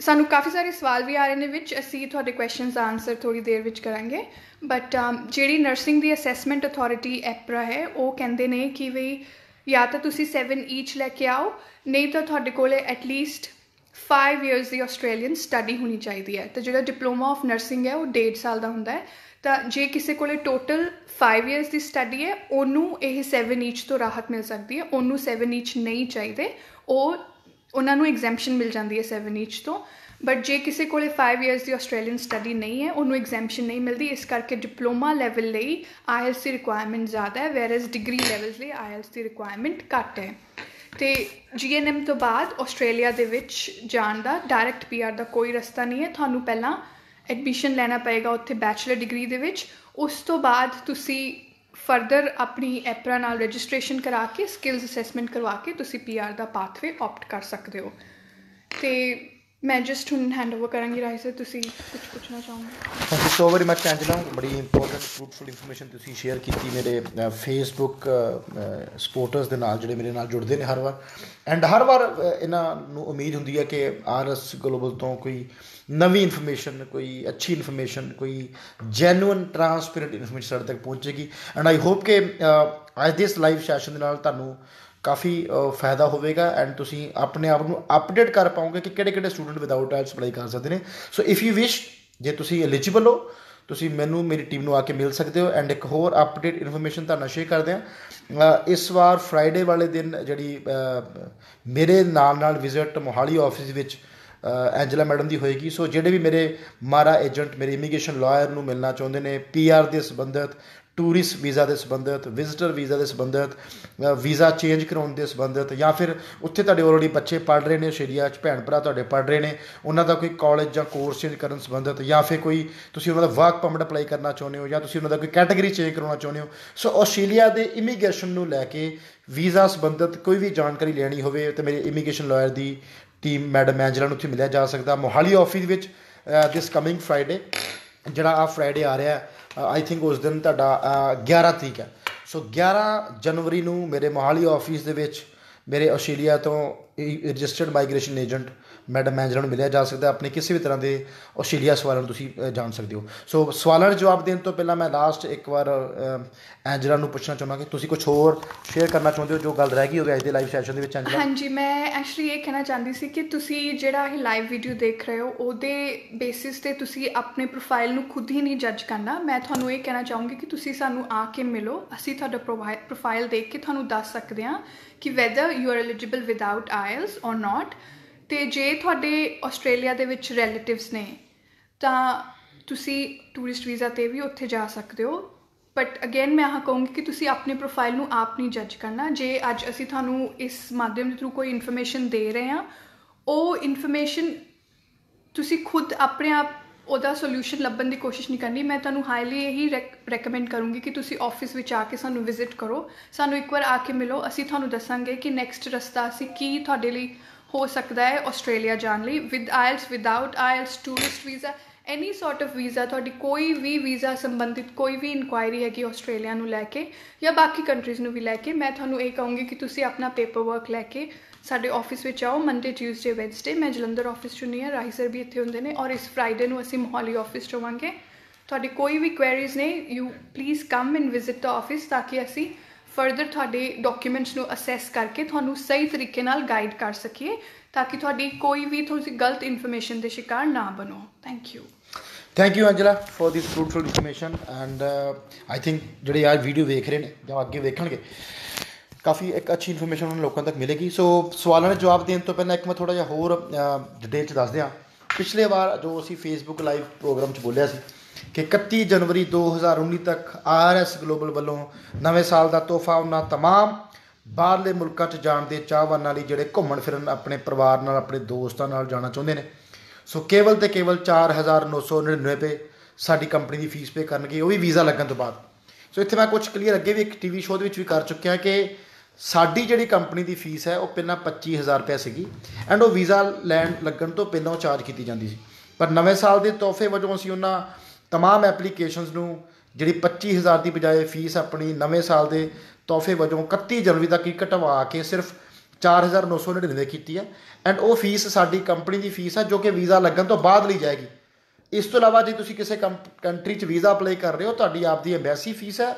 Speaker 2: ਸਾਨੂੰ ਕਾਫੀ ਸਾਰੇ ਸਵਾਲ ਵੀ ਆ ਰਹੇ ਨੇ ਵਿੱਚ ਅਸੀਂ ਤੁਹਾਡੇ ਕੁਐਸਚਨਸ ਦਾ ਆਨਸਰ ਥੋੜੀ ਦੇਰ ਵਿੱਚ ਕਰਾਂਗੇ। ਬਟ ਜਿਹੜੀ ਨਰਸਿੰਗ ਦੀ ਅਸੈਸਮੈਂਟ ਅਥਾਰਟੀ ਐਪਰਾ ਹੈ, ਉਹ ਕਹਿੰਦੇ ਨੇ ਕਿ ਵੀ ਜਾਂ ਤਾਂ ਤੁਸੀਂ 7 ਈਚ ਲੈ ਕੇ ਆਓ, ਨਹੀਂ ਤਾਂ ਤੁਹਾਡੇ ਕੋਲੇ ਐਟਲੀਸਟ 5 ਇਅਰਸ ਦੀ ਆਸਟ੍ਰੇਲੀਅਨ ਸਟੱਡੀ ਹੋਣੀ ਚਾਹੀਦੀ ਹੈ। ਤਾਂ ਜਿਹੜਾ ਡਿਪਲੋਮਾ ਆਫ ਨਰਸਿੰਗ ਹੈ, ਉਹ 1.5 ਸਾਲ ਦਾ ਹੁੰਦਾ ਹੈ। ਤਾਂ ਜੇ ਕਿਸੇ ਕੋਲੇ ਟੋਟਲ 5 ਇਅਰਸ ਦੀ ਸਟੱਡੀ ਹੈ, ਉਹਨੂੰ ਇਹ 7 ਈਚ ਤੋਂ ਰਾਹਤ ਮਿਲ ਸਕਦੀ ਹੈ, ਉਹਨੂੰ 7 ਈਚ ਨਹੀਂ ਚਾਹੀਦੇ। ਉਹ ਉਹਨਾਂ ਨੂੰ ਐਗਜ਼ੈਂਪਸ਼ਨ ਮਿਲ ਜਾਂਦੀ ਹੈ 7 ਈਚ ਤੋਂ। ਬਟ ਜੇ ਕਿਸੇ ਕੋਲੇ 5 ਇਅਰਸ ਦੀ ਆਸਟ੍ਰੇਲੀਅਨ ਸਟੱਡੀ ਨਹੀਂ ਹੈ, ਉਹਨੂੰ ਐਗਜ਼ੈਂਪਸ਼ਨ ਨਹੀਂ ਮਿਲਦੀ। ਇਸ ਕਰਕੇ ਡਿਪਲੋਮਾ ਲੈਵਲ ਲਈ ਆਇਲਸ ਦੀ ਰਿਕੁਆਇਰਮੈਂਟ ਜ਼ਿਆਦਾ ਹੈ ਵੈਰਸ ਡਿਗਰੀ ਲੈਵਲਸ ਲਈ ਆਇਲਸ ਦੀ ਰਿਕੁਆਇਰਮੈਂਟ ਘੱਟ ਹੈ। ਤੇ ਜੀਐਨਐਮ ਤੋਂ ਬਾਅਦ ਆਸਟ੍ਰੇਲੀਆ ਦੇ ਵਿੱਚ ਜਾਣ ਦਾ ਡਾਇਰੈਕਟ ਪੀਆਰ ਦਾ ਕੋਈ ਰਸਤਾ ਨਹੀਂ ਹੈ। ਤੁਹਾਨੂੰ ਪਹਿਲਾਂ ਐਡਮਿਸ਼ਨ ਲੈਣਾ ਪਏਗਾ ਉੱਥੇ ਬੈਚਲਰ ਡਿਗਰੀ ਦੇ ਵਿੱਚ। ਉਸ ਤੋਂ ਬਾਅਦ ਤੁਸੀਂ ਫਰਦਰ ਆਪਣੀ ਐਪਰਾ ਨਾਲ ਰਜਿਸਟ੍ਰੇਸ਼ਨ ਕਰਾ ਕੇ ਸਕਿੱਲਸ ਅਸੈਸਮੈਂਟ ਕਰਵਾ ਕੇ ਤੁਸੀਂ ਪੀਆਰ ਦਾ ਪਾਥਵੇ ਆਪਟ ਕਰ ਸਕਦੇ ਹੋ। ਤੇ ਮੈਂ ਜਸਟ ਹੁਣ ਹੈਂਡਓਵਰ ਕਰਾਂਗੀ ਰਾਈ ਸਰ ਤੁਸੀਂ ਕੁਝ ਪੁੱਛਣਾ ਚਾਹੋਗੇ?
Speaker 1: Thank you so very much Angela ਬੜੀ ਇੰਪੋਰਟੈਂਟ ਫਰੂਟਫੁਲ ਇਨਫੋਰਮੇਸ਼ਨ ਤੁਸੀਂ ਸ਼ੇਅਰ ਕੀਤੀ ਮੇਰੇ ਫੇਸਬੁੱਕ ਸਪੋਰਟਰਸ ਦੇ ਨਾਲ, ਜਿਹੜੇ ਮੇਰੇ ਨਾਲ ਜੁੜਦੇ ਨੇ ਹਰ ਵਾਰ। ਐਂਡ ਹਰ ਵਾਰ ਇਹਨਾਂ ਨੂੰ ਉਮੀਦ ਹੁੰਦੀ ਹੈ ਕਿ ਆਰਐਸ ਗਲੋਬਲ ਤੋਂ ਕੋਈ ਨਵੀਂ ਇਨਫੋਰਮੇਸ਼ਨ ਕੋਈ ਅੱਛੀ ਇਨਫੋਰਮੇਸ਼ਨ ਕੋਈ ਜੈਨੂਇਨ ਟਰਾਂਸਪੇਰੈਂਟ ਇਨਫੋਰਮੇਸ਼ਨ ਸਾਡੇ ਤੱਕ ਪਹੁੰਚੇਗੀ। ਐਂਡ ਆਈ ਹੋਪ ਕਿ ਅੱਜ ਦੇ ਇਸ ਲਾਈਵ ਸੈਸ਼ਨ ਦੇ ਨਾਲ ਤੁਹਾਨੂੰ ਕਾਫੀ ਫਾਇਦਾ ਹੋਵੇਗਾ ਐਂਡ ਤੁਸੀਂ ਆਪਣੇ ਆਪ ਨੂੰ ਅਪਡੇਟ ਕਰ ਪਾਓਗੇ ਕਿ ਕਿਹੜੇ ਕਿਹੜੇ ਸਟੂਡੈਂਟ ਵਿਦਆਊਟ ਆਇਲਸ ਅਪਲਾਈ ਕਰ ਸਕਦੇ ਨੇ। ਸੋ ਇਫ ਯੂ ਵਿਸ਼ ਜੇ ਤੁਸੀਂ ਐਲੀਜੀਬਲ ਹੋ, ਤੁਸੀਂ ਮੈਨੂੰ, ਮੇਰੀ ਟੀਮ ਨੂੰ ਆ ਕੇ ਮਿਲ ਸਕਦੇ ਹੋ ਐਂਡ ਇੱਕ ਹੋਰ ਅਪਡੇਟ ਇਨਫੋਰਮੇਸ਼ਨ ਤੁਹਾਨੂੰ ਸ਼ੇਅਰ ਕਰਦੇ ਹਾਂ। ਇਸ ਵਾਰ ਫਰਾਈਡੇ ਵਾਲੇ ਦਿਨ ਜਿਹੜੀ ਮੇਰੇ ਨਾਲ ਨਾਲ ਵਿਜ਼ਿਟ ਮੋਹਾਲੀ ਆਫਿਸ ਵਿੱਚ ਐਂਜਲਾ ਮੈਡਮ ਦੀ ਹੋਏਗੀ। ਸੋ ਜਿਹੜੇ ਵੀ ਮੇਰੇ ਮਾਰਾ ਏਜੰਟ, ਮੇਰੇ ਇਮੀਗ੍ਰੇਸ਼ਨ ਲਾਇਰ ਨੂੰ ਮਿਲਣਾ ਚਾਹੁੰਦੇ ਨੇ ਪੀਆਰ ਦੇ ਸੰਬੰਧਿਤ, ਟੂਰਿਸਟ ਵੀਜ਼ਾ ਦੇ ਸੰਬੰਧਿਤ, ਵਿਜ਼ਿਟਰ ਵੀਜ਼ਾ ਦੇ ਸੰਬੰਧਿਤ ਵੀਜ਼ਾ ਚੇਂਜ ਕਰਾਉਣ ਦੇ ਸੰਬੰਧਿਤ, ਜਾਂ ਫਿਰ ਉੱਥੇ ਤੁਹਾਡੇ ਆਲਰੇਡੀ ਬੱਚੇ ਪੜ੍ਹ ਰਹੇ ਨੇ ਆਸਟ੍ਰੇਲੀਆ 'ਚ ਭੈਣ ਭਰਾ ਤੁਹਾਡੇ ਪੜ੍ਹ ਰਹੇ ਨੇ, ਉਹਨਾਂ ਦਾ ਕੋਈ ਕਾਲਜ ਜਾਂ ਕੋਰਸ ਚੇਂਜ ਕਰਨ ਸੰਬੰਧਿਤ, ਜਾਂ ਫਿਰ ਕੋਈ ਤੁਸੀਂ ਉਹਨਾਂ ਦਾ ਵਰਕ ਪਰਮਿਟ ਅਪਲਾਈ ਕਰਨਾ ਚਾਹੁੰਦੇ ਹੋ, ਜਾਂ ਤੁਸੀਂ ਉਹਨਾਂ ਦਾ ਕੋਈ ਕੈਟਾਗਰੀ ਚੇਂਜ ਕਰਾਉਣਾ ਚਾਹੁੰਦੇ ਹੋ। ਸੋ ਆਸਟ੍ਰੇਲੀਆ ਦੇ ਇਮੀਗ੍ਰੇਸ਼ਨ ਨੂੰ ਲੈ ਕੇ ਵੀਜ਼ਾ ਸੰਬੰਧਿਤ ਕੋਈ ਵੀ ਜਾਣਕਾਰੀ ਲੈਣੀ ਹੋਵੇ, ਤੇ ਮੇਰੇ ਇਮੀਗ੍ਰੇਸ਼ਨ ਲਾਇਰ ਦੀ ਟੀਮ ਮੈਡਮ ਐਂਜਲਾ ਨੂੰ ਉੱਥੇ ਮਿਲਿਆ ਜਾ ਸਕਦਾ। ਮੋਹਾਲੀ ਆਫਿਸ ਵਿੱਚ ਦਿਸ ਕਮਿੰਗ ਫਰਾਈਡੇ ਜਿਹੜਾ ਆ ਫਰਾਈਡੇ ਆ ਰਿਹਾ ਆਈ ਥਿੰਕ ਉਸ ਦਿਨ ਤੁਹਾਡਾ ਅ, 11 ਤਰੀਕ ਹੈ। ਸੋ 11 ਜਨਵਰੀ ਨੂੰ ਮੇਰੇ ਮੋਹਾਲੀ ਆਫਿਸ ਦੇ ਵਿੱਚ ਮੇਰੇ ਆਸਟ੍ਰੇਲੀਆ ਤੋਂ registered migration agent madam Angela ਨੂੰ ਮਿਲਿਆ ਜਾ ਸਕਦਾ ਆਪਣੇ ਕਿਸੇ ਵੀ ਤਰ੍ਹਾਂ ਦੇ ਆਸਟ੍ਰੇਲੀਆ ਸਵਾਲਾਂ ਨੂੰ ਤੁਸੀਂ ਜਾਣ ਸਕਦੇ ਹੋ। ਸੋ ਸਵਾਲਾਂ ਦੇ ਜਵਾਬ ਦੇਣ ਤੋਂ ਪਹਿਲਾਂ ਮੈਂ ਲਾਸਟ ਇੱਕ ਵਾਰ ਅ, ਐਂਜਲਾ ਨੂੰ ਪੁੱਛਣਾ ਚਾਹੁੰਦਾ ਕਿ ਤੁਸੀਂ ਕੁਝ ਹੋਰ ਸ਼ੇਅਰ ਕਰਨਾ ਚਾਹੁੰਦੇ ਹੋ ਜੋ ਗੱਲ ਰਹਿ ਗਈ ਹੋਵੇ ਅੱਜ ਦੇ ਲਾਈਵ ਸੈਸ਼ਨ ਦੇ ਵਿੱਚ ਐਂਜਲਾ?
Speaker 2: ਹਾਂਜੀ ਮੈਂ ਐਕਚੁਅਲੀ ਇਹ ਕਹਿਣਾ ਚਾਹੁੰਦੀ ਸੀ ਕਿ ਤੁਸੀਂ ਜਿਹੜਾ ਇਹ ਲਾਈਵ ਵੀਡੀਓ ਦੇਖ ਰਹੇ ਹੋ ਉਹਦੇ ਬੇਸਿਸ ਤੇ ਤੁਸੀਂ ਆਪਣੇ ਪ੍ਰੋਫਾਈਲ ਨੂੰ ਖੁਦ ਹੀ ਨਹੀਂ ਜੱਜ ਕਰਨਾ। ਮੈਂ ਤੁਹਾਨੂੰ ਇਹ ਕਹਿਣਾ ਚਾਹੂੰਗੀ ਕਿ ਤੁਸੀਂ ਸਾਨੂੰ ਆ ਕੇ ਮਿਲੋ। ਅਸੀਂ ਤੁਹਾਡਾ ਪ੍ਰੋਫਾਈਲ ਦੇਖ ਕੇ ਤੁਹਾਨੂੰ ਦੱਸ ਸਕਦੇ ਹਾਂ ਕਿ whether you are eligible without IELTS or not ਅਤੇ ਜੇ ਤੁਹਾਡੇ ਆਸਟ੍ਰੇਲੀਆ ਦੇ ਵਿੱਚ ਰਿਲੇਟਿਵਸ ਨੇ, ਤਾਂ ਤੁਸੀਂ ਟੂਰਿਸਟ ਵੀਜ਼ਾ ਤੇ ਵੀ ਉੱਥੇ ਜਾ ਸਕਦੇ ਹੋ। ਬਟ ਅਗੇਨ ਮੈਂ ਆਹ ਕਹੂੰਗੀ ਕਿ ਤੁਸੀਂ ਆਪਣੇ ਪ੍ਰੋਫਾਈਲ ਨੂੰ ਆਪ ਨਹੀਂ ਜੱਜ ਕਰਨਾ। ਜੇ ਅੱਜ ਅਸੀਂ ਤੁਹਾਨੂੰ ਇਸ ਮਾਧਿਅਮ ਦੇ ਥਰੂ ਕੋਈ ਇਨਫੋਰਮੇਸ਼ਨ ਦੇ ਰਹੇ ਹਾਂ, ਉਹ ਇਨਫੋਰਮੇਸ਼ਨ ਤੁਸੀਂ ਖੁਦ ਆਪਣੇ ਆਪ ਉਹਦਾ ਸੋਲੂਸ਼ਨ ਲੱਭਣ ਦੀ ਕੋਸ਼ਿਸ਼ ਨਹੀਂ ਕਰਨੀ। ਮੈਂ ਤੁਹਾਨੂੰ ਹਾਈਲੀ ਇਹੀ ਰეკਮੈਂਡ ਕਰੂੰਗੀ ਕਿ ਤੁਸੀਂ ਆਫਿਸ ਵਿੱਚ ਆ ਕੇ ਸਾਨੂੰ ਵਿਜ਼ਿਟ ਕਰੋ। ਸਾਨੂੰ ਇੱਕ ਵਾਰ ਆ ਕੇ ਮਿਲੋ। ਅਸੀਂ ਤੁਹਾਨੂੰ ਦੱਸਾਂਗੇ ਕਿ ਨੈਕਸਟ ਰਸਤਾ ਅਸੀਂ ਕੀ ਤੁਹਾਡੇ ਲਈ ਹੋ ਸਕਦਾ ਹੈ ਆਸਟ੍ਰੇਲੀਆ ਜਾਣ ਲਈ with IELTS without IELTS tourist visa any sort of visa ਤੁਹਾਡੀ ਕੋਈ ਵੀ ਵੀਜ਼ਾ ਸੰਬੰਧਿਤ ਕੋਈ ਵੀ ਇਨਕੁਆਇਰੀ ਹੈਗੀ ਆਸਟ੍ਰੇਲੀਆ ਨੂੰ ਲੈ ਕੇ ਜਾਂ ਬਾਕੀ ਕੰਟਰੀਜ਼ ਨੂੰ ਵੀ ਲੈ ਕੇ, ਮੈਂ ਤੁਹਾਨੂੰ ਇਹ ਕਹੂੰਗੀ ਕਿ ਤੁਸੀਂ ਆਪਣਾ ਪੇਪਰ ਵਰਕ ਲੈ ਕੇ ਸਾਡੇ ਆਫਿਸ ਵਿੱਚ ਆਓ ਮੰਡੇ ਟਿਊਜ਼ਡੇ ਵੈਨਸਡੇ ਮੈਂ ਜਲੰਧਰ ਆਫਿਸ 'ਚ ਹੁੰਦੀ ਹਾਂ, ਰਾਹੀ ਸਰ ਵੀ ਇੱਥੇ ਹੁੰਦੇ ਨੇ ਔਰ ਇਸ ਫਰਾਈਡੇ ਨੂੰ ਅਸੀਂ ਮੋਹਾਲੀ ਆਫਿਸ 'ਚ ਹੋਵਾਂਗੇ ਤੁਹਾਡੀ ਕੋਈ ਵੀ ਕੁਐਰੀਜ਼ ਨੇ you please come and visit the office ਤਾਂ ਕਿ ਅਸੀਂ ਫਰਦਰ ਤੁਹਾਡੇ ਡਾਕੂਮੈਂਟਸ ਨੂੰ ਅਸੈਸ ਕਰਕੇ ਤੁਹਾਨੂੰ ਸਹੀ ਤਰੀਕੇ ਨਾਲ ਗਾਈਡ ਕਰ ਸਕੀਏ, ਤਾਂ ਕਿ ਤੁਹਾਡੀ ਕੋਈ ਵੀ ਤੁਸੀਂ ਗਲਤ ਇਨਫੋਰਮੇਸ਼ਨ ਦੇ ਸ਼ਿਕਾਰ ਨਾ ਬਣੋ। Thank you
Speaker 1: thank you Angela for this fruitful information and I think ਜਿਹੜੇ ਯਾਰ ਵੀਡੀਓ ਵੇਖ ਰਹੇ ਨੇ, ਜਾਂ ਅੱਗੇ ਵੇਖਣਗੇ, ਕਾਫੀ ਇੱਕ ਅੱਛੀ ਇਨਫੋਰਮੇਸ਼ਨ ਉਹਨਾਂ ਲੋਕਾਂ ਤੱਕ ਮਿਲੇਗੀ। ਸੋ ਸਵਾਲਾਂ ਦੇ ਜਵਾਬ ਦੇਣ ਤੋਂ ਪਹਿਲਾਂ ਇੱਕ ਮੈਂ ਥੋੜਾ ਜਿਹਾ ਹੋਰ ਡਿਟੇਲ ਚ ਦੱਸ ਦਿਆਂ। ਪਿਛਲੇ ਵਾਰ ਜੋ ਅਸੀਂ ਫੇਸਬੁੱਕ ਲਾਈਵ ਪ੍ਰੋਗਰਾਮ ਚ ਬੋਲਿਆ ਸੀ ਕਿ 31 ਜਨਵਰੀ 2019 ਤੱਕ ਆਰਐਸ ਗਲੋਬਲ ਵੱਲੋਂ ਨਵੇਂ ਸਾਲ ਦਾ ਤੋਹਫਾ ਉਹਨਾਂ तमाम ਬਾਹਰਲੇ ਮੁਲਕਾਂ 'ਚ ਜਾਣ ਦੇ ਚਾਹਵਾਨਾਂ ਲਈ ਜਿਹੜੇ ਘੁੰਮਣ ਫਿਰਨ ਆਪਣੇ ਪਰਿਵਾਰ ਨਾਲ ਆਪਣੇ ਦੋਸਤਾਂ ਨਾਲ ਜਾਣਾ ਚਾਹੁੰਦੇ ਨੇ ਸੋ ਕੇਵਲ ਤੇ ਕੇਵਲ 4999 ਰੁਪਏ ਸਾਡੀ ਕੰਪਨੀ ਦੀ ਫੀਸ ਪੇ ਕਰਨਗੇ ਉਹ ਵੀ ਵੀਜ਼ਾ ਲੱਗਣ ਤੋਂ ਬਾਅਦ ਸੋ ਇੱਥੇ ਮੈਂ ਕੁਝ ਕਲੀਅਰ ਅੱਗੇ ਵੀ ਇੱਕ ਟੀਵੀ ਸ਼ੋਅ ਦੇ ਵਿੱਚ ਵੀ ਕਰ ਚੁੱਕਿਆ ਕਿ ਸਾਡੀ ਜਿਹੜੀ ਕੰਪਨੀ ਦੀ ਫੀਸ ਹੈ ਉਹ ਪਹਿਲਾਂ 25000 ਰੁਪਏ ਸੀਗੀ ਐਂਡ ਉਹ ਵੀਜ਼ਾ ਲੈਣ ਲੱਗਣ ਤੋਂ ਪਹਿਲਾਂ ਉਹ ਚਾਰਜ ਕੀਤੀ ਜਾਂਦੀ ਸੀ ਪਰ ਨਵੇਂ ਸਾਲ ਦੇ ਤੋਹਫੇ ਵਜੋਂ ਅਸੀਂ ਉਹਨਾਂ ਤਮਾਮ ਐਪਲੀਕੇਸ਼ਨਸ ਨੂੰ ਜਿਹੜੀ 25000 ਦੀ ਬਜਾਏ ਫੀਸ ਆਪਣੀ ਨਵੇਂ ਸਾਲ ਦੇ ਤੋਹਫੇ ਵਜੋਂ 31 ਜਨਵਰੀ ਤੱਕ ਹੀ ਘਟਵਾ ਕੇ ਸਿਰਫ 4999 ਕੀਤੀ ਹੈ ਐਂਡ ਉਹ ਫੀਸ ਸਾਡੀ ਕੰਪਨੀ ਦੀ ਫੀਸ ਹੈ ਜੋ ਕਿ ਵੀਜ਼ਾ ਲੱਗਣ ਤੋਂ ਬਾਅਦ ਲਈ ਜਾਏਗੀ ਇਸ ਤੋਂ ਇਲਾਵਾ ਜੇ ਤੁਸੀਂ ਕਿਸੇ ਕੰਟਰੀ 'ਚ ਵੀਜ਼ਾ ਅਪਲਾਈ ਕਰ ਰਹੇ ਹੋ ਤੁਹਾਡੀ ਆਪ ਦੀ ਐਮਬੈਸੀ ਫੀਸ ਹੈ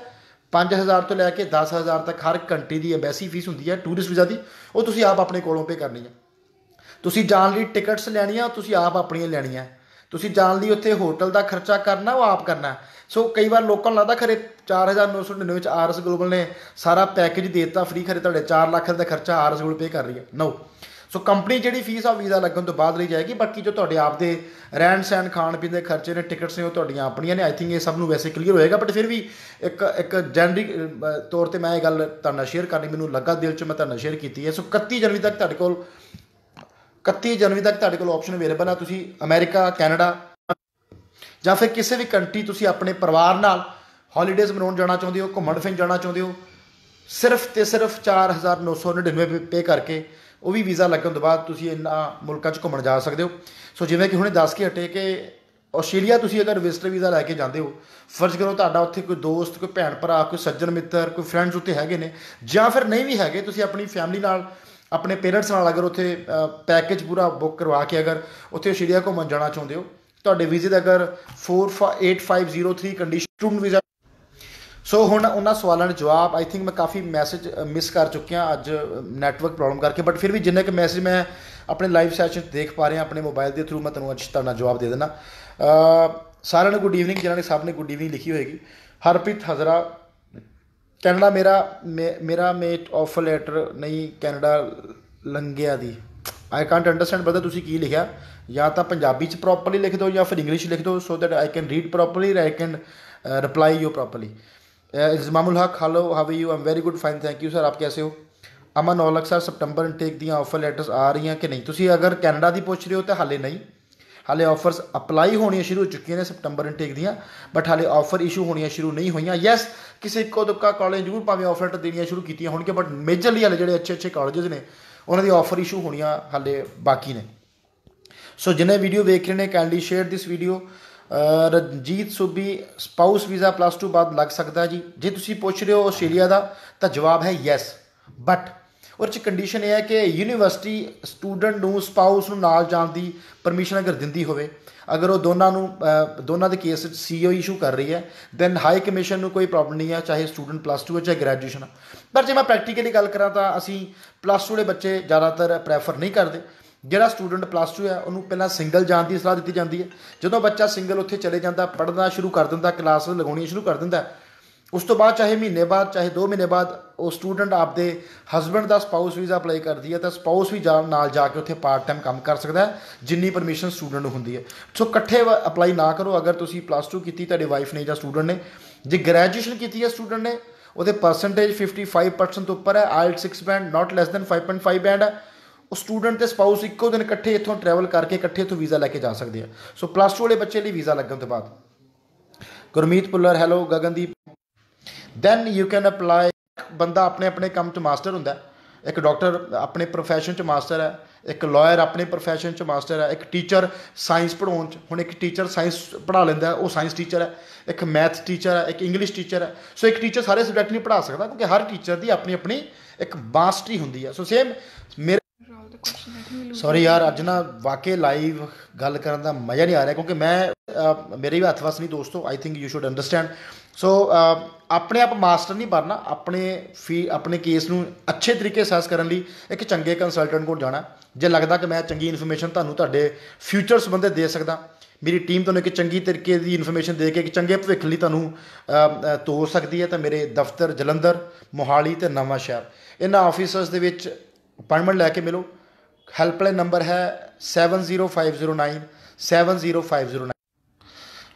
Speaker 1: 5000 ਤੋਂ ਲੈ ਕੇ 10000 ਤੱਕ ਹਰ ਕੰਟਰੀ ਦੀ ਐਮਬੈਸੀ ਫੀਸ ਹੁੰਦੀ ਹੈ ਟੂਰਿਸਟ ਵੀਜ਼ਾ ਦੀ ਉਹ ਤੁਸੀਂ ਆਪ ਆਪਣੇ ਕੋਲੋਂ ਪੇ ਕਰਨੀ ਹੈ ਤੁਸੀਂ ਜਾਣ ਲਈ ਟਿਕਟਸ ਲੈਣੀਆਂ ਤੁਸੀਂ ਆਪ ਆਪਣੀਆਂ ਲੈਣੀਆਂ ਤੁਸੀਂ ਜਾਣ ਲਈ ਉੱਥੇ ਹੋਟਲ ਦਾ ਖਰਚਾ ਕਰਨਾ, ਉਹ ਆਪ ਕਰਨਾ। ਸੋ ਕਈ ਵਾਰ ਲੋਕਾਂ ਨੂੰ ਲੱਗਦਾ ਖਰੇ 4999 ਵਿੱਚ ਆਰਐਸ ਗਲੋਬਲ ਨੇ ਸਾਰਾ ਪੈਕੇਜ ਦੇ ਦਿੱਤਾ ਫ੍ਰੀ ਖਰੇ ਤੁਹਾਡੇ 4 ਲੱਖ ਦਾ ਖਰਚਾ ਆਰਐਸ ਗਲੋਬਲ ਪੇ ਕਰ ਰਹੀ ਹੈ। ਨੋ ਸੋ ਕੰਪਨੀ ਜਿਹੜੀ ਫੀਸ ਆ ਵੀਜ਼ਾ ਲੱਗਣ ਤੋਂ ਬਾਅਦ ਲਈ ਜਾਏਗੀ, ਬਾਕੀ ਜੋ ਤੁਹਾਡੇ ਆਪ ਦੇ ਰਹਿਣ ਸਹਿਣ, ਖਾਣ ਪੀਣ ਦੇ ਖਰਚੇ ਨੇ ਟਿਕਟਸ ਨੇ, ਉਹ ਤੁਹਾਡੀਆਂ ਆਪਣੀਆਂ ਨੇ। ਆਈ ਥਿੰਕ ਇਹ ਸਭ ਨੂੰ ਵੈਸੇ ਕਲੀਅਰ ਹੋਏਗਾ ਬਟ ਫਿਰ ਵੀ ਇੱਕ ਇੱਕ ਜਨਰਿਕ ਤੌਰ ਤੇ ਮੈਂ ਇਹ ਗੱਲ ਤੁਹਾਡਾ ਸ਼ੇਅਰ ਕਰਨੀ, ਮੈਨੂੰ ਲੱਗਾ ਦਿਲ 'ਚ ਮੈਂ ਤੁਹਾਡੇ ਸ਼ੇਅਰ ਕੀਤੀ ਹੈ। ਸੋ 31 ਜਨਵਰੀ ਤੱਕ ਤੁਹਾਡੇ ਕੋਲ 31 ਜਨਵਰੀ ਤੱਕ ਤੁਹਾਡੇ ਕੋਲ ਆਪਸ਼ਨ ਅਵੇਲੇਬਲ ਆ, ਤੁਸੀਂ ਅਮਰੀਕਾ, ਕੈਨੇਡਾ ਜਾਂ ਫਿਰ ਕਿਸੇ ਵੀ ਕੰਟਰੀ ਤੁਸੀਂ ਆਪਣੇ ਪਰਿਵਾਰ ਨਾਲ ਹੌਲੀਡੇਜ਼ ਮਨਾਉਣ ਜਾਣਾ ਚਾਹੁੰਦੇ ਹੋ, ਘੁੰਮਣ ਫਿਰਨ ਜਾਣਾ ਚਾਹੁੰਦੇ ਹੋ, ਸਿਰਫ ਤੇ ਸਿਰਫ 4999 ਪੇ ਕਰਕੇ ਉਹ ਵੀ ਵੀਜ਼ਾ ਲੱਗਣ ਤੋਂ ਬਾਅਦ ਤੁਸੀਂ ਇਹਨਾਂ ਮੁਲਕਾਂ 'ਚ ਘੁੰਮਣ ਜਾ ਸਕਦੇ ਹੋ। ਸੋ ਜਿਵੇਂ ਕਿ ਹੁਣੇ ਦੱਸ ਕੇ ਹਟੇ ਕਿ ਆਸਟ੍ਰੇਲੀਆ ਤੁਸੀਂ ਅਗਰ ਵਿਜ਼ਟਰ ਵੀਜ਼ਾ ਲੈ ਕੇ ਜਾਂਦੇ ਹੋ, ਫਰਜ਼ ਕਰੋ ਤੁਹਾਡਾ ਉੱਥੇ ਕੋਈ ਦੋਸਤ, ਕੋਈ ਭੈਣ ਭਰਾ, ਕੋਈ ਸੱਜਣ ਮਿੱਤਰ, ਕੋਈ ਫਰੈਂਡਸ ਉੱਤੇ ਹੈਗੇ ਨੇ ਜਾਂ ਫਿਰ ਨਹੀਂ ਵੀ ਹੈਗੇ, ਤੁਸੀਂ ਆਪਣੀ ਫੈਮਿਲੀ ਨਾਲ ਆਪਣੇ ਪੇਰੈਂਟਸ ਨਾਲ ਅਗਰ ਉੱਥੇ ਪੈਕੇਜ ਪੂਰਾ ਬੁੱਕ ਕਰਵਾ ਕੇ ਅਗਰ ਉੱਥੇ ਆਸਟ੍ਰੇਲੀਆ ਘੁੰਮਣ ਜਾਣਾ ਚਾਹੁੰਦੇ ਹੋ, ਤੁਹਾਡੇ ਵੀਜ਼ੇ ਦਾ ਅਗਰ 48503 ਕੰਡੀਸ਼ਨ ਸਟੂਡੈਂਟ ਵੀਜ਼ਾ ਸੋ ਹੁਣ ਉਹਨਾਂ ਸਵਾਲਾਂ ਦੇ ਜਵਾਬ ਆਈ ਥਿੰਕ ਮੈਂ ਕਾਫੀ ਮੈਸੇਜ ਮਿਸ ਕਰ ਚੁੱਕਿਆ ਅੱਜ ਨੈਟਵਰਕ ਪ੍ਰੋਬਲਮ ਕਰਕੇ ਬਟ ਫਿਰ ਵੀ ਜਿੰਨੇ ਕਿ ਮੈਸੇਜ ਮੈਂ ਆਪਣੇ ਲਾਈਵ ਸੈਸ਼ਨ ਦੇਖ ਪਾ ਰਿਹਾ, ਆਪਣੇ ਮੋਬਾਈਲ ਦੇ ਥਰੂ ਮੈਂ ਤੁਹਾਨੂੰ ਅੱਜ ਤੁਹਾਡਾ ਜਵਾਬ ਦੇ ਦੇਣਾ ਸਾਰਿਆਂ ਨੂੰ ਗੁੱਡ ਈਵਨਿੰਗ ਜਿਨ੍ਹਾਂ ਨੇ ਸਭ ਨੇ ਗੁੱਡ ਈਵਨਿੰਗ ਲਿਖੀ ਹੋਏਗੀ। ਹਰਪ੍ਰੀਤ ਹਜ਼ਰਾ ਕੈਨੇਡਾ ਮੇਰਾ ਮੇਰਾ ਮੇਟ ਆਫ ਲੈਟਰ ਨਹੀਂ ਕੈਨੇਡਾ ਲੰਗਿਆ ਦੀ। ਆਈ ਕਾਂਟ ਅੰਡਰਸਟੈਂਡ ਬ੍ਰਦਰ ਤੁਸੀਂ ਕੀ ਲਿਖਿਆ। ਜਾਂ ਤਾਂ ਪੰਜਾਬੀ ਚ ਪ੍ਰੋਪਰਲੀ ਲਿਖ ਦਿਓ ਜਾਂ ਫਿਰ ਇੰਗਲਿਸ਼ ਲਿਖ ਦਿਓ so that I can read properly I can reply you properly Izmamul Haq hello how are you am very good fine thank you sir ਆਪ ਕੈਸੇ ਹੋ? Aman Aulakh sir September intake ਦੀਆਂ ਆਫਰ ਲੈਟਰਸ ਆ ਰਹੀਆਂ ਕਿ ਨਹੀਂ? ਤੁਸੀਂ ਅਗਰ ਕੈਨੇਡਾ ਦੀ ਪੁੱਛ ਰਹੇ ਹੋ ਤਾਂ ਹਾਲੇ ਨਹੀਂ। ਹਾਲੇ ਆਫਰਸ ਅਪਲਾਈ ਹੋਣੀਆਂ ਸ਼ੁਰੂ ਹੋ ਚੁੱਕੀਆਂ ਨੇ ਸਪਟੰਬਰ ਇਨਟੇਕ ਦੀਆਂ ਬਟ ਹਾਲੇ ਆਫਰ ਇਸ਼ੂ ਹੋਣੀਆਂ ਸ਼ੁਰੂ ਨਹੀਂ ਹੋਈਆਂ। ਯੈਸ ਕਿਸੇ ਇੱਕੋ ਦੁੱਕਾ ਕਾਲਜ ਜ਼ਰੂਰ ਭਾਵੇਂ ਆਫਰ ਲੈਟਰ ਦੇਣੀਆਂ ਸ਼ੁਰੂ ਕੀਤੀਆਂ ਹੋਣਗੀਆਂ ਬਟ ਮੇਜਰਲੀ ਹਾਲੇ ਜਿਹੜੇ ਅੱਛੇ ਅੱਛੇ ਕਾਲਜਸ ਨੇ, ਉਹਨਾਂ ਦੀ ਆਫਰ ਇਸ਼ੂ ਹੋਣੀਆਂ ਹਾਲੇ ਬਾਕੀ ਨੇ। ਸੋ ਜਿਹਨੇ ਵੀਡੀਓ ਵੇਖ ਰਹੇ ਨੇ kindly share this video Ranjit Subi spouse visa plus 2 ਬਾਅਦ ਲੱਗ ਸਕਦਾ ਜੀ। ਜੇ ਤੁਸੀਂ ਪੁੱਛ ਰਹੇ ਹੋ ਆਸਟ੍ਰੇਲੀਆ ਦਾ, ਤਾਂ ਜਵਾਬ ਹੈ ਯੈਸ ਬਟ ਔਰ ਚ ਕੰਡੀਸ਼ਨ ਇਹ ਹੈ ਕਿ ਯੂਨੀਵਰਸਿਟੀ ਸਟੂਡੈਂਟ ਨੂੰ ਸਪਾਊਸ ਨੂੰ ਨਾਲ ਜਾਣ ਦੀ ਪਰਮਿਸ਼ਨ ਅਗਰ ਦਿੰਦੀ ਹੋਵੇ, ਅਗਰ ਉਹ ਦੋਨਾਂ ਨੂੰ ਦੋਨਾਂ ਦੇ ਕੇਸ ਵਿੱਚ ਸੀਓ ਇਸ਼ੂ ਕਰ ਰਹੀ ਹੈ ਦੈਨ ਹਾਈ ਕਮਿਸ਼ਨ ਨੂੰ ਕੋਈ ਪ੍ਰੋਬਲਮ ਨਹੀਂ ਹੈ, ਚਾਹੇ ਸਟੂਡੈਂਟ ਪਲੱਸ 2 ਹੈ ਚਾਹੇ ਗ੍ਰੈਜੂਏਸ਼ਨ ਪਰ ਜੇ ਮੈਂ ਪ੍ਰੈਕਟੀਕਲੀ ਗੱਲ ਕਰਾਂ ਤਾਂ ਅਸੀਂ ਪਲੱਸ 2 ਦੇ ਬੱਚੇ ਜ਼ਿਆਦਾਤਰ ਪ੍ਰੈਫਰ ਨਹੀਂ ਕਰਦੇ। ਜਿਹੜਾ ਸਟੂਡੈਂਟ ਪਲੱਸ 2 ਹੈ, ਉਹਨੂੰ ਪਹਿਲਾਂ ਸਿੰਗਲ ਜਾਣ ਦੀ ਸਲਾਹ ਦਿੱਤੀ ਜਾਂਦੀ ਹੈ। ਜਦੋਂ ਬੱਚਾ ਸਿੰਗਲ ਉੱਥੇ ਚਲੇ ਜਾਂਦਾ, ਪੜ੍ਹਨਾ ਸ਼ੁਰੂ ਕਰ ਦਿੰਦਾ ਕਲਾਸ ਲਗਾਉਣੀ ਸ਼ੁਰੂ ਕਰ ਦਿੰਦਾ ਉਸ ਤੋਂ ਬਾਅਦ ਚਾਹੇ ਮਹੀਨੇ ਬਾਅਦ, ਚਾਹੇ 2 ਮਹੀਨੇ ਬਾਅਦ, ਉਹ ਸਟੂਡੈਂਟ ਆਪਦੇ ਹਸਬੰਡ ਦਾ ਸਪਾਊਸ ਵੀਜ਼ਾ ਅਪਲਾਈ ਕਰਦੀ ਹੈ, ਤਾਂ ਸਪਾਊਸ ਵੀ ਜਾਣ ਨਾਲ ਜਾ ਕੇ ਉੱਥੇ ਪਾਰਟ ਟਾਈਮ ਕੰਮ ਕਰ ਸਕਦਾ ਹੈ, ਜਿੰਨੀ ਪਰਮਿਸ਼ਨ ਸਟੂਡੈਂਟ ਨੂੰ ਹੁੰਦੀ ਹੈ। ਸੋ ਇਕੱਠੇ ਅਪਲਾਈ ਨਾ ਕਰੋ, ਅਗਰ ਤੁਸੀਂ ਪਲੱਸ 2 ਕੀਤੀ, ਤੁਹਾਡੇ ਵਾਈਫ ਨੇ ਜਾਂ ਸਟੂਡੈਂਟ ਨੇ। ਜੇ ਗ੍ਰੈਜੂਏਸ਼ਨ ਕੀਤੀ ਹੈ ਸਟੂਡੈਂਟ ਨੇ, ਉਹਦੇ ਪਰਸੈਂਟੇਜ 55% ਤੋਂ ਉੱਪਰ ਹੈ IELTS 6 band not less than 5.5 band ਹੈ। ਉਹ ਸਟੂਡੈਂਟ ਤੇ ਸਪਾਊਸ ਇੱਕੋ ਦਿਨ ਇਕੱਠੇ ਇੱਥੋਂ ਟਰੈਵਲ ਕਰਕੇ ਇਕੱਠੇ ਤੋਂ ਵੀਜ਼ਾ ਲੈ ਕੇ ਜਾ ਸਕਦੇ ਆ। ਸੋ ਪਲੱਸ 2 ਵਾਲੇ ਬੱਚੇ ਲਈ ਵੀਜ਼ਾ ਲੱਗਣ ਤੋਂ ਬਾਅਦ। Gurmeet Pullar hello Gagandeep. Then you can apply ਬੰਦਾ ਆਪਣੇ ਆਪਣੇ ਕੰਮ 'ਚ ਮਾਸਟਰ ਹੁੰਦਾ ਇੱਕ ਡਾਕਟਰ ਆਪਣੇ ਪ੍ਰੋਫੈਸ਼ਨ 'ਚ ਮਾਸਟਰ ਹੈ, ਇੱਕ ਲਾਇਰ ਆਪਣੇ ਪ੍ਰੋਫੈਸ਼ਨ 'ਚ ਮਾਸਟਰ ਹੈ, ਇੱਕ ਟੀਚਰ ਸਾਇੰਸ ਪੜਾਉਣ 'ਚ। ਹੁਣ ਇੱਕ ਟੀਚਰ ਸਾਇੰਸ ਪੜ੍ਹਾ ਲੈਂਦਾ ਉਹ ਸਾਇੰਸ ਟੀਚਰ ਹੈ। ਇੱਕ ਮੈਥ ਟੀਚਰ ਹੈ, ਇੱਕ ਇੰਗਲਿਸ਼ ਟੀਚਰ ਹੈ। ਸੋ ਇੱਕ ਟੀਚਰ ਸਾਰੇ ਸਬਜੈਕਟ ਨਹੀਂ ਪੜ੍ਹਾ ਸਕਦਾ, ਕਿਉਂਕਿ ਹਰ ਟੀਚਰ ਦੀ ਆਪਣੀ ਆਪਣੀ ਇੱਕ ਮਾਸਟਰੀ ਹੁੰਦੀ ਹੈ। ਸੋ ਸੇਮ ਮੇਰੇ ਸੌਰੀ ਯਾਰ ਅੱਜ ਨਾ ਵਾਕਈ ਲਾਈਵ ਗੱਲ ਕਰਨ ਦਾ ਮਜ਼ਾ ਨਹੀਂ ਆ ਰਿਹਾ ਕਿਉਂਕਿ ਮੈਂ ਮੇਰੇ ਵੀ ਹੱਥ ਵਸ ਨਹੀਂ ਦੋਸਤੋ I think you should understand so ਆਪਣੇ ਆਪ ਮਾਸਟਰ ਨਹੀਂ ਬਣਨਾ ਆਪਣੇ ਫੀ ਆਪਣੇ ਕੇਸ ਨੂੰ ਅੱਛੇ ਤਰੀਕੇ ਸੈਸ ਕਰਨ ਲਈ ਇੱਕ ਚੰਗੇ ਕੰਸਲਟੈਂਟ ਕੋਲ ਜਾਣਾ। ਜੇ ਲੱਗਦਾ ਕਿ ਮੈਂ ਚੰਗੀ ਇਨਫੋਰਮੇਸ਼ਨ ਤੁਹਾਨੂੰ ਤੁਹਾਡੇ ਫਿਊਚਰ ਸੰਬੰਧੇ ਦੇ ਸਕਦਾ ਮੇਰੀ ਟੀਮ ਤੁਹਾਨੂੰ ਇੱਕ ਚੰਗੀ ਤਰੀਕੇ ਦੀ ਇਨਫੋਰਮੇਸ਼ਨ ਦੇ ਕੇ ਇੱਕ ਚੰਗੇ ਭਵਿੱਖ ਲਈ ਤੁਹਾਨੂੰ ਅ, ਤੋਰ ਸਕਦੀ ਹੈ ਤਾਂ ਮੇਰੇ ਦਫ਼ਤਰ ਜਲੰਧਰ ਮੋਹਾਲੀ ਤੇ ਨਵਾਂ ਸ਼ਹਿਰ ਇਹਨਾਂ ਆਫਿਸਰਸ ਦੇ ਵਿੱਚ ਅਪਾਇੰਟਮੈਂਟ ਲੈ ਕੇ ਮਿਲੋ। ਹੈਲਪਲਾਈਨ ਨੰਬਰ ਹੈ 70509 70509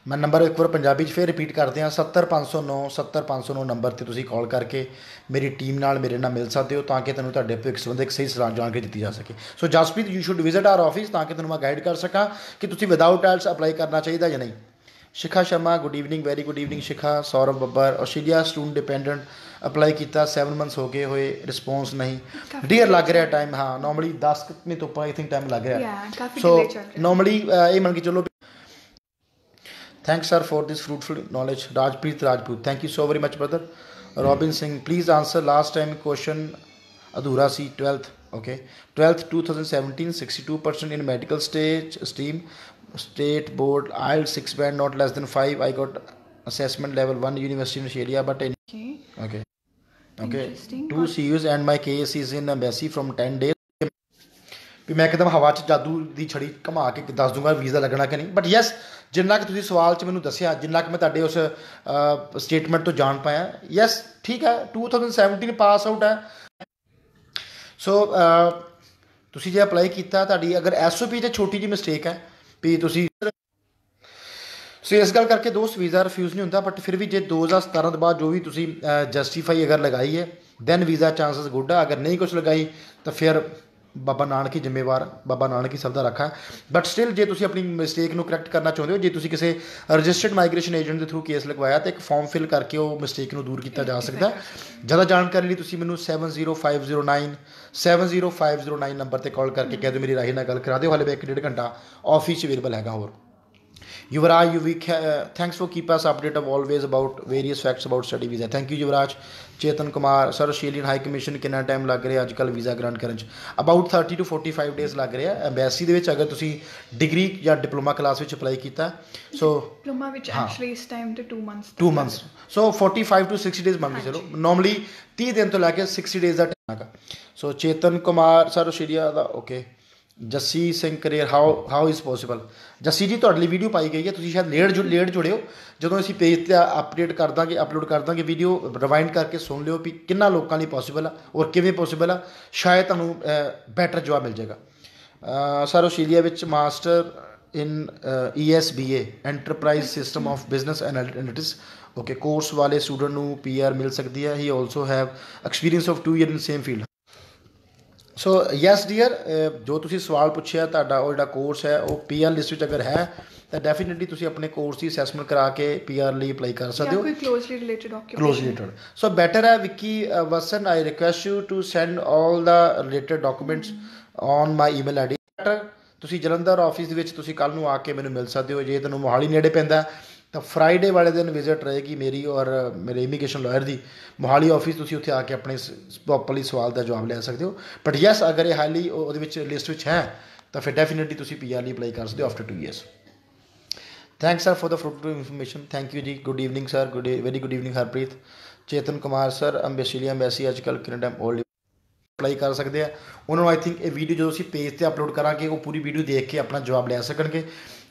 Speaker 1: ਮੈਂ ਨੰਬਰ ਇੱਕ ਵਾਰ ਪੰਜਾਬੀ 'ਚ ਫੇਰ ਰਿਪੀਟ ਕਰਦੇ ਹਾਂ 70509 70509 ਨੰਬਰ ਤੇ ਤੁਸੀਂ ਕਾਲ ਕਰਕੇ ਮੇਰੀ ਟੀਮ ਨਾਲ ਮੇਰੇ ਨਾਲ ਮਿਲ ਸਕਦੇ ਹੋ ਤਾਂ ਕਿ ਤੁਹਾਨੂੰ ਤੁਹਾਡੇ ਭਵਿੱਖ ਸੰਬੰਧੀ ਸਹੀ ਸਲਾਹ ਜਾਣਕਾਰੀ ਦਿੱਤੀ ਜਾ ਸਕੇ। So Jaspreet you should visit our office ਤਾਂ ਕਿ ਤੁਹਾਨੂੰ ਮੈਂ ਗਾਈਡ ਕਰ ਸਕਾਂ ਕਿ ਤੁਸੀਂ ਵਿਦਆਊਟ ਆਇਲਸ ਅਪਲਾਈ ਕਰਨਾ ਚਾਹੀਦਾ ਜਾਂ ਨਹੀਂ। Shikha Sharma good evening very good evening Shikha, Saurav Babbar Australia student dependent apply ਕੀਤਾ 7 ਮੰਥਸ ਹੋ ਗਏ ਹੋਏ ਰਿਸਪੌਂਸ ਨਹੀਂ। ਡੀਅਰ ਲੱਗ ਰਿਹਾ ਟਾਈਮ ਹਾਂ ਨਾਰਮਲੀ 10 ਮਹੀਨੇ ਤੋਂ ਉੱਪਰ ਆਈ ਥਿੰਕ ਟਾਈਮ ਲੱਗ ਰਿਹਾ।
Speaker 2: Yeah, ਕਾਫੀ
Speaker 1: ਸੋ
Speaker 2: delay ਚੱਲ ਰਿਹਾ।
Speaker 1: ਨਾਰਮਲੀ ਇਹ ਮੰਨ ਕੇ ਚੱਲੋ thanks sir for this fruitful knowledge Rajpreet Rajput thank you so very much brother Robin Singh please answer last time question ਅਧੂਰਾ ਸੀ 12th okay 12th 2017 62% in medical stage stream state board IELTS 6 band not less than 5 I got assessment level 1 university in Australia but in
Speaker 2: Okay.
Speaker 1: okay. Okay. Two CUs and my case is in embassy from 10 days. ਵੀ ਮੈਂ ਇੱਕਦਮ ਹਵਾ 'ਚ ਜਾਦੂ ਦੀ ਛੜੀ ਘੁਮਾ ਕੇ ਦੱਸ ਦੂੰਗਾ visa ਲੱਗਣਾ ਕਿ ਨਹੀਂ। ਬਟ ਯੈਸ ਜਿੰਨਾ ਕਿ ਤੁਸੀਂ ਸਵਾਲ 'ਚ ਮੈਨੂੰ ਦੱਸਿਆ ਜਿੰਨਾ ਕਿ ਮੈਂ ਤੁਹਾਡੇ ਉਸ ਸਟੇਟਮੈਂਟ ਤੋਂ ਜਾਣ ਪਾਇਆ। ਯੈਸ ਠੀਕ ਹੈ 2017 ਪਾਸ ਆਊਟ ਹੈ। ਸੋ ਤੁਸੀਂ ਜੇ ਅਪਲਾਈ ਕੀਤਾ ਤੁਹਾਡੀ ਅਗਰ ਐਸਓਪੀ ਤੇ ਛੋਟੀ ਜਿਹੀ ਮਿਸਟੇਕ ਹੈ ਵੀ ਤੁਸੀਂ ਸੋ ਇਸ ਗੱਲ ਕਰਕੇ ਦੋਸਤ ਵੀਜ਼ਾ ਰਿਫਿਊਜ਼ ਨਹੀਂ ਹੁੰਦਾ ਬਟ ਫਿਰ ਵੀ ਜੇ 2017 ਤੋਂ ਬਾਅਦ ਜੋ ਵੀ ਤੁਸੀਂ ਜਸਟੀਫਾਈ ਅਗਰ ਲਗਾਈ ਹੈ ਦੈਨ ਵੀਜ਼ਾ ਚਾਂਸਸ ਗੁੱਡ ਆ। ਅਗਰ ਨਹੀਂ ਕੁਝ ਲਗਾਈ, ਤਾਂ ਫਿਰ ਬਾਬਾ ਨਾਨਕ ਹੀ ਜ਼ਿੰਮੇਵਾਰ, ਬਾਬਾ ਨਾਨਕ ਹੀ ਸਭ ਦਾ ਰੱਖਾ। ਬਟ ਸਟਿਲ ਜੇ ਤੁਸੀਂ ਆਪਣੀ ਮਿਸਟੇਕ ਨੂੰ ਕਰੈਕਟ ਕਰਨਾ ਚਾਹੁੰਦੇ ਹੋ, ਜੇ ਤੁਸੀਂ ਕਿਸੇ ਰਜਿਸਟਰਡ ਮਾਈਗ੍ਰੇਸ਼ਨ ਏਜੰਟ ਦੇ ਥਰੂ ਕੇਸ ਲਗਵਾਇਆ, ਤਾਂ ਇੱਕ ਫਾਰਮ ਫਿਲ ਕਰਕੇ ਉਹ ਮਿਸਟੇਕ ਨੂੰ ਦੂਰ ਕੀਤਾ ਜਾ ਸਕਦਾ। ਜ਼ਿਆਦਾ ਜਾਣਕਾਰੀ ਲਈ ਤੁਸੀਂ ਮੈਨੂੰ 70509 70509 ਨੰਬਰ ਤੇ ਕਾਲ ਕਰਕੇ ਕਹਿ ਦਿਓ, ਮੇਰੀ ਰਾਹੀ ਨਾਲ ਗੱਲ ਕਰਾ ਦਿਓ। ਹਾਲੇ ਵੀ ਇੱਕ ਡੇਢ ਘੰਟਾ ਆਫਿਸ 'ਚ ਅਵੇਲੇਬਲ ਹੈਗਾ ਹੋਰ। Yuvraj, you we ca- uh, thanks for keep us updated of always about various facts about study visa. Thank you Yuvraj. Chetan Kumar sir Australian high commission ਕਿੰਨਾ ਟਾਈਮ ਲੱਗ ਰਿਹਾ ਅੱਜ ਕੱਲ ਵੀਜ਼ਾ ਗ੍ਰਾਂਟ ਕਰਨ ਚ about 30 to 45 days ਲੱਗ ਰਿਹਾ embassy ਦੇ ਵਿੱਚ ਅਗਰ ਤੁਸੀਂ ਡਿਗਰੀ ਜਾਂ ਡਿਪਲੋਮਾ ਕਲਾਸ ਵਿੱਚ ਅਪਲਾਈ ਕੀਤਾ ਸੋ
Speaker 2: which
Speaker 1: ਹਾਂ।
Speaker 2: actually is time to two months.
Speaker 1: 2 months so 45 to 60 days ਮੰਨ ਕੇ ਚਲੋ ਨਾਰਮਲੀ 30 ਦਿਨ ਤੋਂ ਲੈ ਕੇ 60 ਡੇਜ਼ ਦਾ ਟਾਈਮ ਹੈਗਾ so Chetan Kumar sir Australia the okay Jassi Singh career how how is possible Jassi ji, ਤੁਹਾਡੇ ਲਈ ਵੀਡੀਓ ਪਾਈ ਗਈ ਹੈ, ਤੁਸੀਂ ਸ਼ਾਇਦ ਲੇਟ ਜੁ, ਲੇਟ ਜੁੜਿਓ ਜਦੋਂ ਅਸੀਂ ਪੇਜ ਤੇ ਅਪਡੇਟ ਕਰ ਦਾਂਗੇ ਅਪਲੋਡ ਕਰ ਦਾਂਗੇ ਵੀਡੀਓ ਰਿਵਾਈਂਡ ਕਰਕੇ ਸੁਣ ਲਿਓ ਵੀ ਕਿੰਨਾ ਲੋਕਾਂ ਲਈ ਪੋਸੀਬਲ ਆ ਔਰ ਕਿਵੇਂ ਪੋਸੀਬਲ ਆ। ਸ਼ਾਇਦ ਤੁਹਾਨੂੰ ਬੈਟਰ ਜਵਾਬ ਮਿਲ ਜਾਏਗਾ। ਸਰ, ਆਸਟ੍ਰੇਲੀਆ ਵਿੱਚ master in ESBA enterprise system of business analytics okay course ਵਾਲੇ ਸਟੂਡੈਂਟ ਨੂੰ PR ਮਿਲ ਸਕਦੀ ਹੈ। He also have experience of 2 year in same field so yes dear ਜੋ ਤੁਸੀਂ ਸਵਾਲ ਪੁੱਛਿਆ ਤੁਹਾਡਾ ਉਹ ਜਿਹੜਾ ਕੋਰਸ ਹੈ ਉਹ ਪੀਆਰ ਲਿਸਟ ਵਿੱਚ ਅਗਰ ਹੈ ਤਾਂ ਡੈਫੀਨਿਟਲੀ ਤੁਸੀਂ ਆਪਣੇ ਕੋਰਸ ਦੀ ਅਸੈਸਮੈਂਟ ਕਰਾ ਕੇ ਪੀਆਰ ਲਈ ਅਪਲਾਈ ਕਰ ਸਕਦੇ ਹੋ।
Speaker 2: ਕੋਈ closely related occupation.
Speaker 1: closely related so better ਹੈ Vicky Wasan request you to send all the related documents on my email id Better, ਤੁਸੀਂ ਜਲੰਧਰ ਆਫਿਸ ਦੇ ਵਿੱਚ ਤੁਸੀਂ ਕੱਲ ਨੂੰ ਆ ਕੇ ਮੈਨੂੰ ਮਿਲ ਸਕਦੇ ਹੋ ਜੇ ਤੁਹਾਨੂੰ ਮੋਹਾਲੀ ਨੇੜੇ ਪੈਂਦਾ ਤਾਂ ਫਰਾਈਡੇ ਵਾਲੇ ਦਿਨ ਵਿਜ਼ਿਟ ਰਹੇਗੀ ਮੇਰੀ ਔਰ ਮੇਰੇ ਇਮੀਗ੍ਰੇਸ਼ਨ ਲਾਇਰ ਦੀ। ਮੋਹਾਲੀ ਆਫਿਸ ਤੁਸੀਂ ਉੱਥੇ ਆ ਕੇ ਆਪਣੇ ਪ੍ਰੋਪਰਲੀ ਸਵਾਲ ਦਾ ਜਵਾਬ ਲੈ ਸਕਦੇ ਹੋ। ਬਟ ਯੈਸ ਅਗਰ ਇਹ ਹਾਲੀ ਉਹਦੇ ਵਿੱਚ ਲਿਸਟ ਵਿੱਚ ਹੈ, ਤਾਂ ਫਿਰ ਡੈਫੀਨਿਟਲੀ ਤੁਸੀਂ ਪੀਆਰ ਲਈ ਅਪਲਾਈ ਕਰ ਸਕਦੇ ਹੋ after 2 years thanks sir for the fruitful information thank you ji. Good evening sir good very good evening Harpreet Chetan Kumar sir ਅੰਬੈਸੀਲੀਆ embassy ਅੱਜਕੱਲ ਕੈਨੇਡਾ 올 ਅਪਲਾਈ ਕਰ ਸਕਦੇ ਆ। ਉਹਨਾਂ ਨੂੰ ਆਈ ਥਿੰਕ ਇਹ ਵੀਡੀਓ ਜਦੋਂ ਅਸੀਂ ਪੇਜ ਤੇ ਅਪਲੋਡ ਕਰਾਂਗੇ, ਉਹ ਪੂਰੀ ਵੀਡੀਓ ਦੇਖ ਕੇ ਆਪਣਾ ਜਵਾਬ ਲੈ ਸਕਣਗੇ।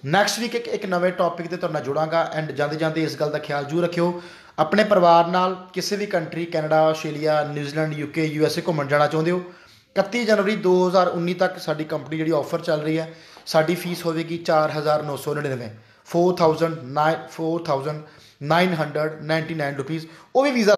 Speaker 1: ਨੈਕਸਟ ਵੀਕ ਇੱਕ ਇੱਕ ਨਵੇਂ ਟੌਪਿਕ ਤੇ ਤੁਹਾਡੇ ਨਾਲ ਜੁੜਾਂਗਾ ਐਂਡ ਜਾਂਦੇ ਜਾਂਦੇ ਇਸ ਗੱਲ ਦਾ ਖਿਆਲ ਜ਼ਰੂਰ ਰੱਖਿਓ। ਆਪਣੇ ਪਰਿਵਾਰ ਨਾਲ ਕਿਸੇ ਵੀ country Canada Australia New Zealand UK USA ਘੁੰਮਣ ਜਾਣਾ ਚਾਹੁੰਦੇ ਹੋ 31 ਜਨਵਰੀ 2019 ਤੱਕ ਸਾਡੀ ਕੰਪਨੀ ਜਿਹੜੀ ਆਫਰ ਚੱਲ ਰਹੀ ਹੈ, ਸਾਡੀ ਫੀਸ ਹੋਵੇਗੀ 4999 4999 4999 ਰੁਪੀਸ ਉਹ ਵੀ ਵੀਜ਼ਾ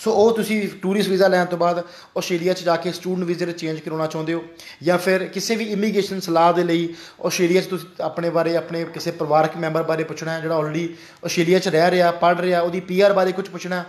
Speaker 1: ਸੋ ਉਹ ਤੁਸੀਂ ਟੂਰਿਸਟ ਵੀਜ਼ਾ ਲੈਣ ਤੋਂ ਬਾਅਦ ਆਸਟ੍ਰੇਲੀਆ 'ਚ ਜਾ ਕੇ ਸਟੂਡੈਂਟ ਵੀਜ਼ੇ 'ਤੇ ਚੇਂਜ ਕਰਾਉਣਾ ਚਾਹੁੰਦੇ ਹੋ ਜਾਂ ਫਿਰ ਕਿਸੇ ਵੀ ਇਮੀਗ੍ਰੇਸ਼ਨ ਸਲਾਹ ਦੇ ਲਈ ਆਸਟ੍ਰੇਲੀਆ 'ਚ ਤੁਸੀਂ ਆਪਣੇ ਬਾਰੇ, ਆਪਣੇ ਕਿਸੇ ਪਰਿਵਾਰਕ ਮੈਂਬਰ ਬਾਰੇ ਪੁੱਛਣਾ ਹੈ ਜਿਹੜਾ ਆਲਰੇਡੀ ਆਸਟ੍ਰੇਲੀਆ 'ਚ ਰਹਿ ਰਿਹਾ, ਪੜ੍ਹ ਰਿਹਾ, ਉਹਦੀ ਪੀਆਰ ਬਾਰੇ ਕੁਝ ਪੁੱਛਣਾ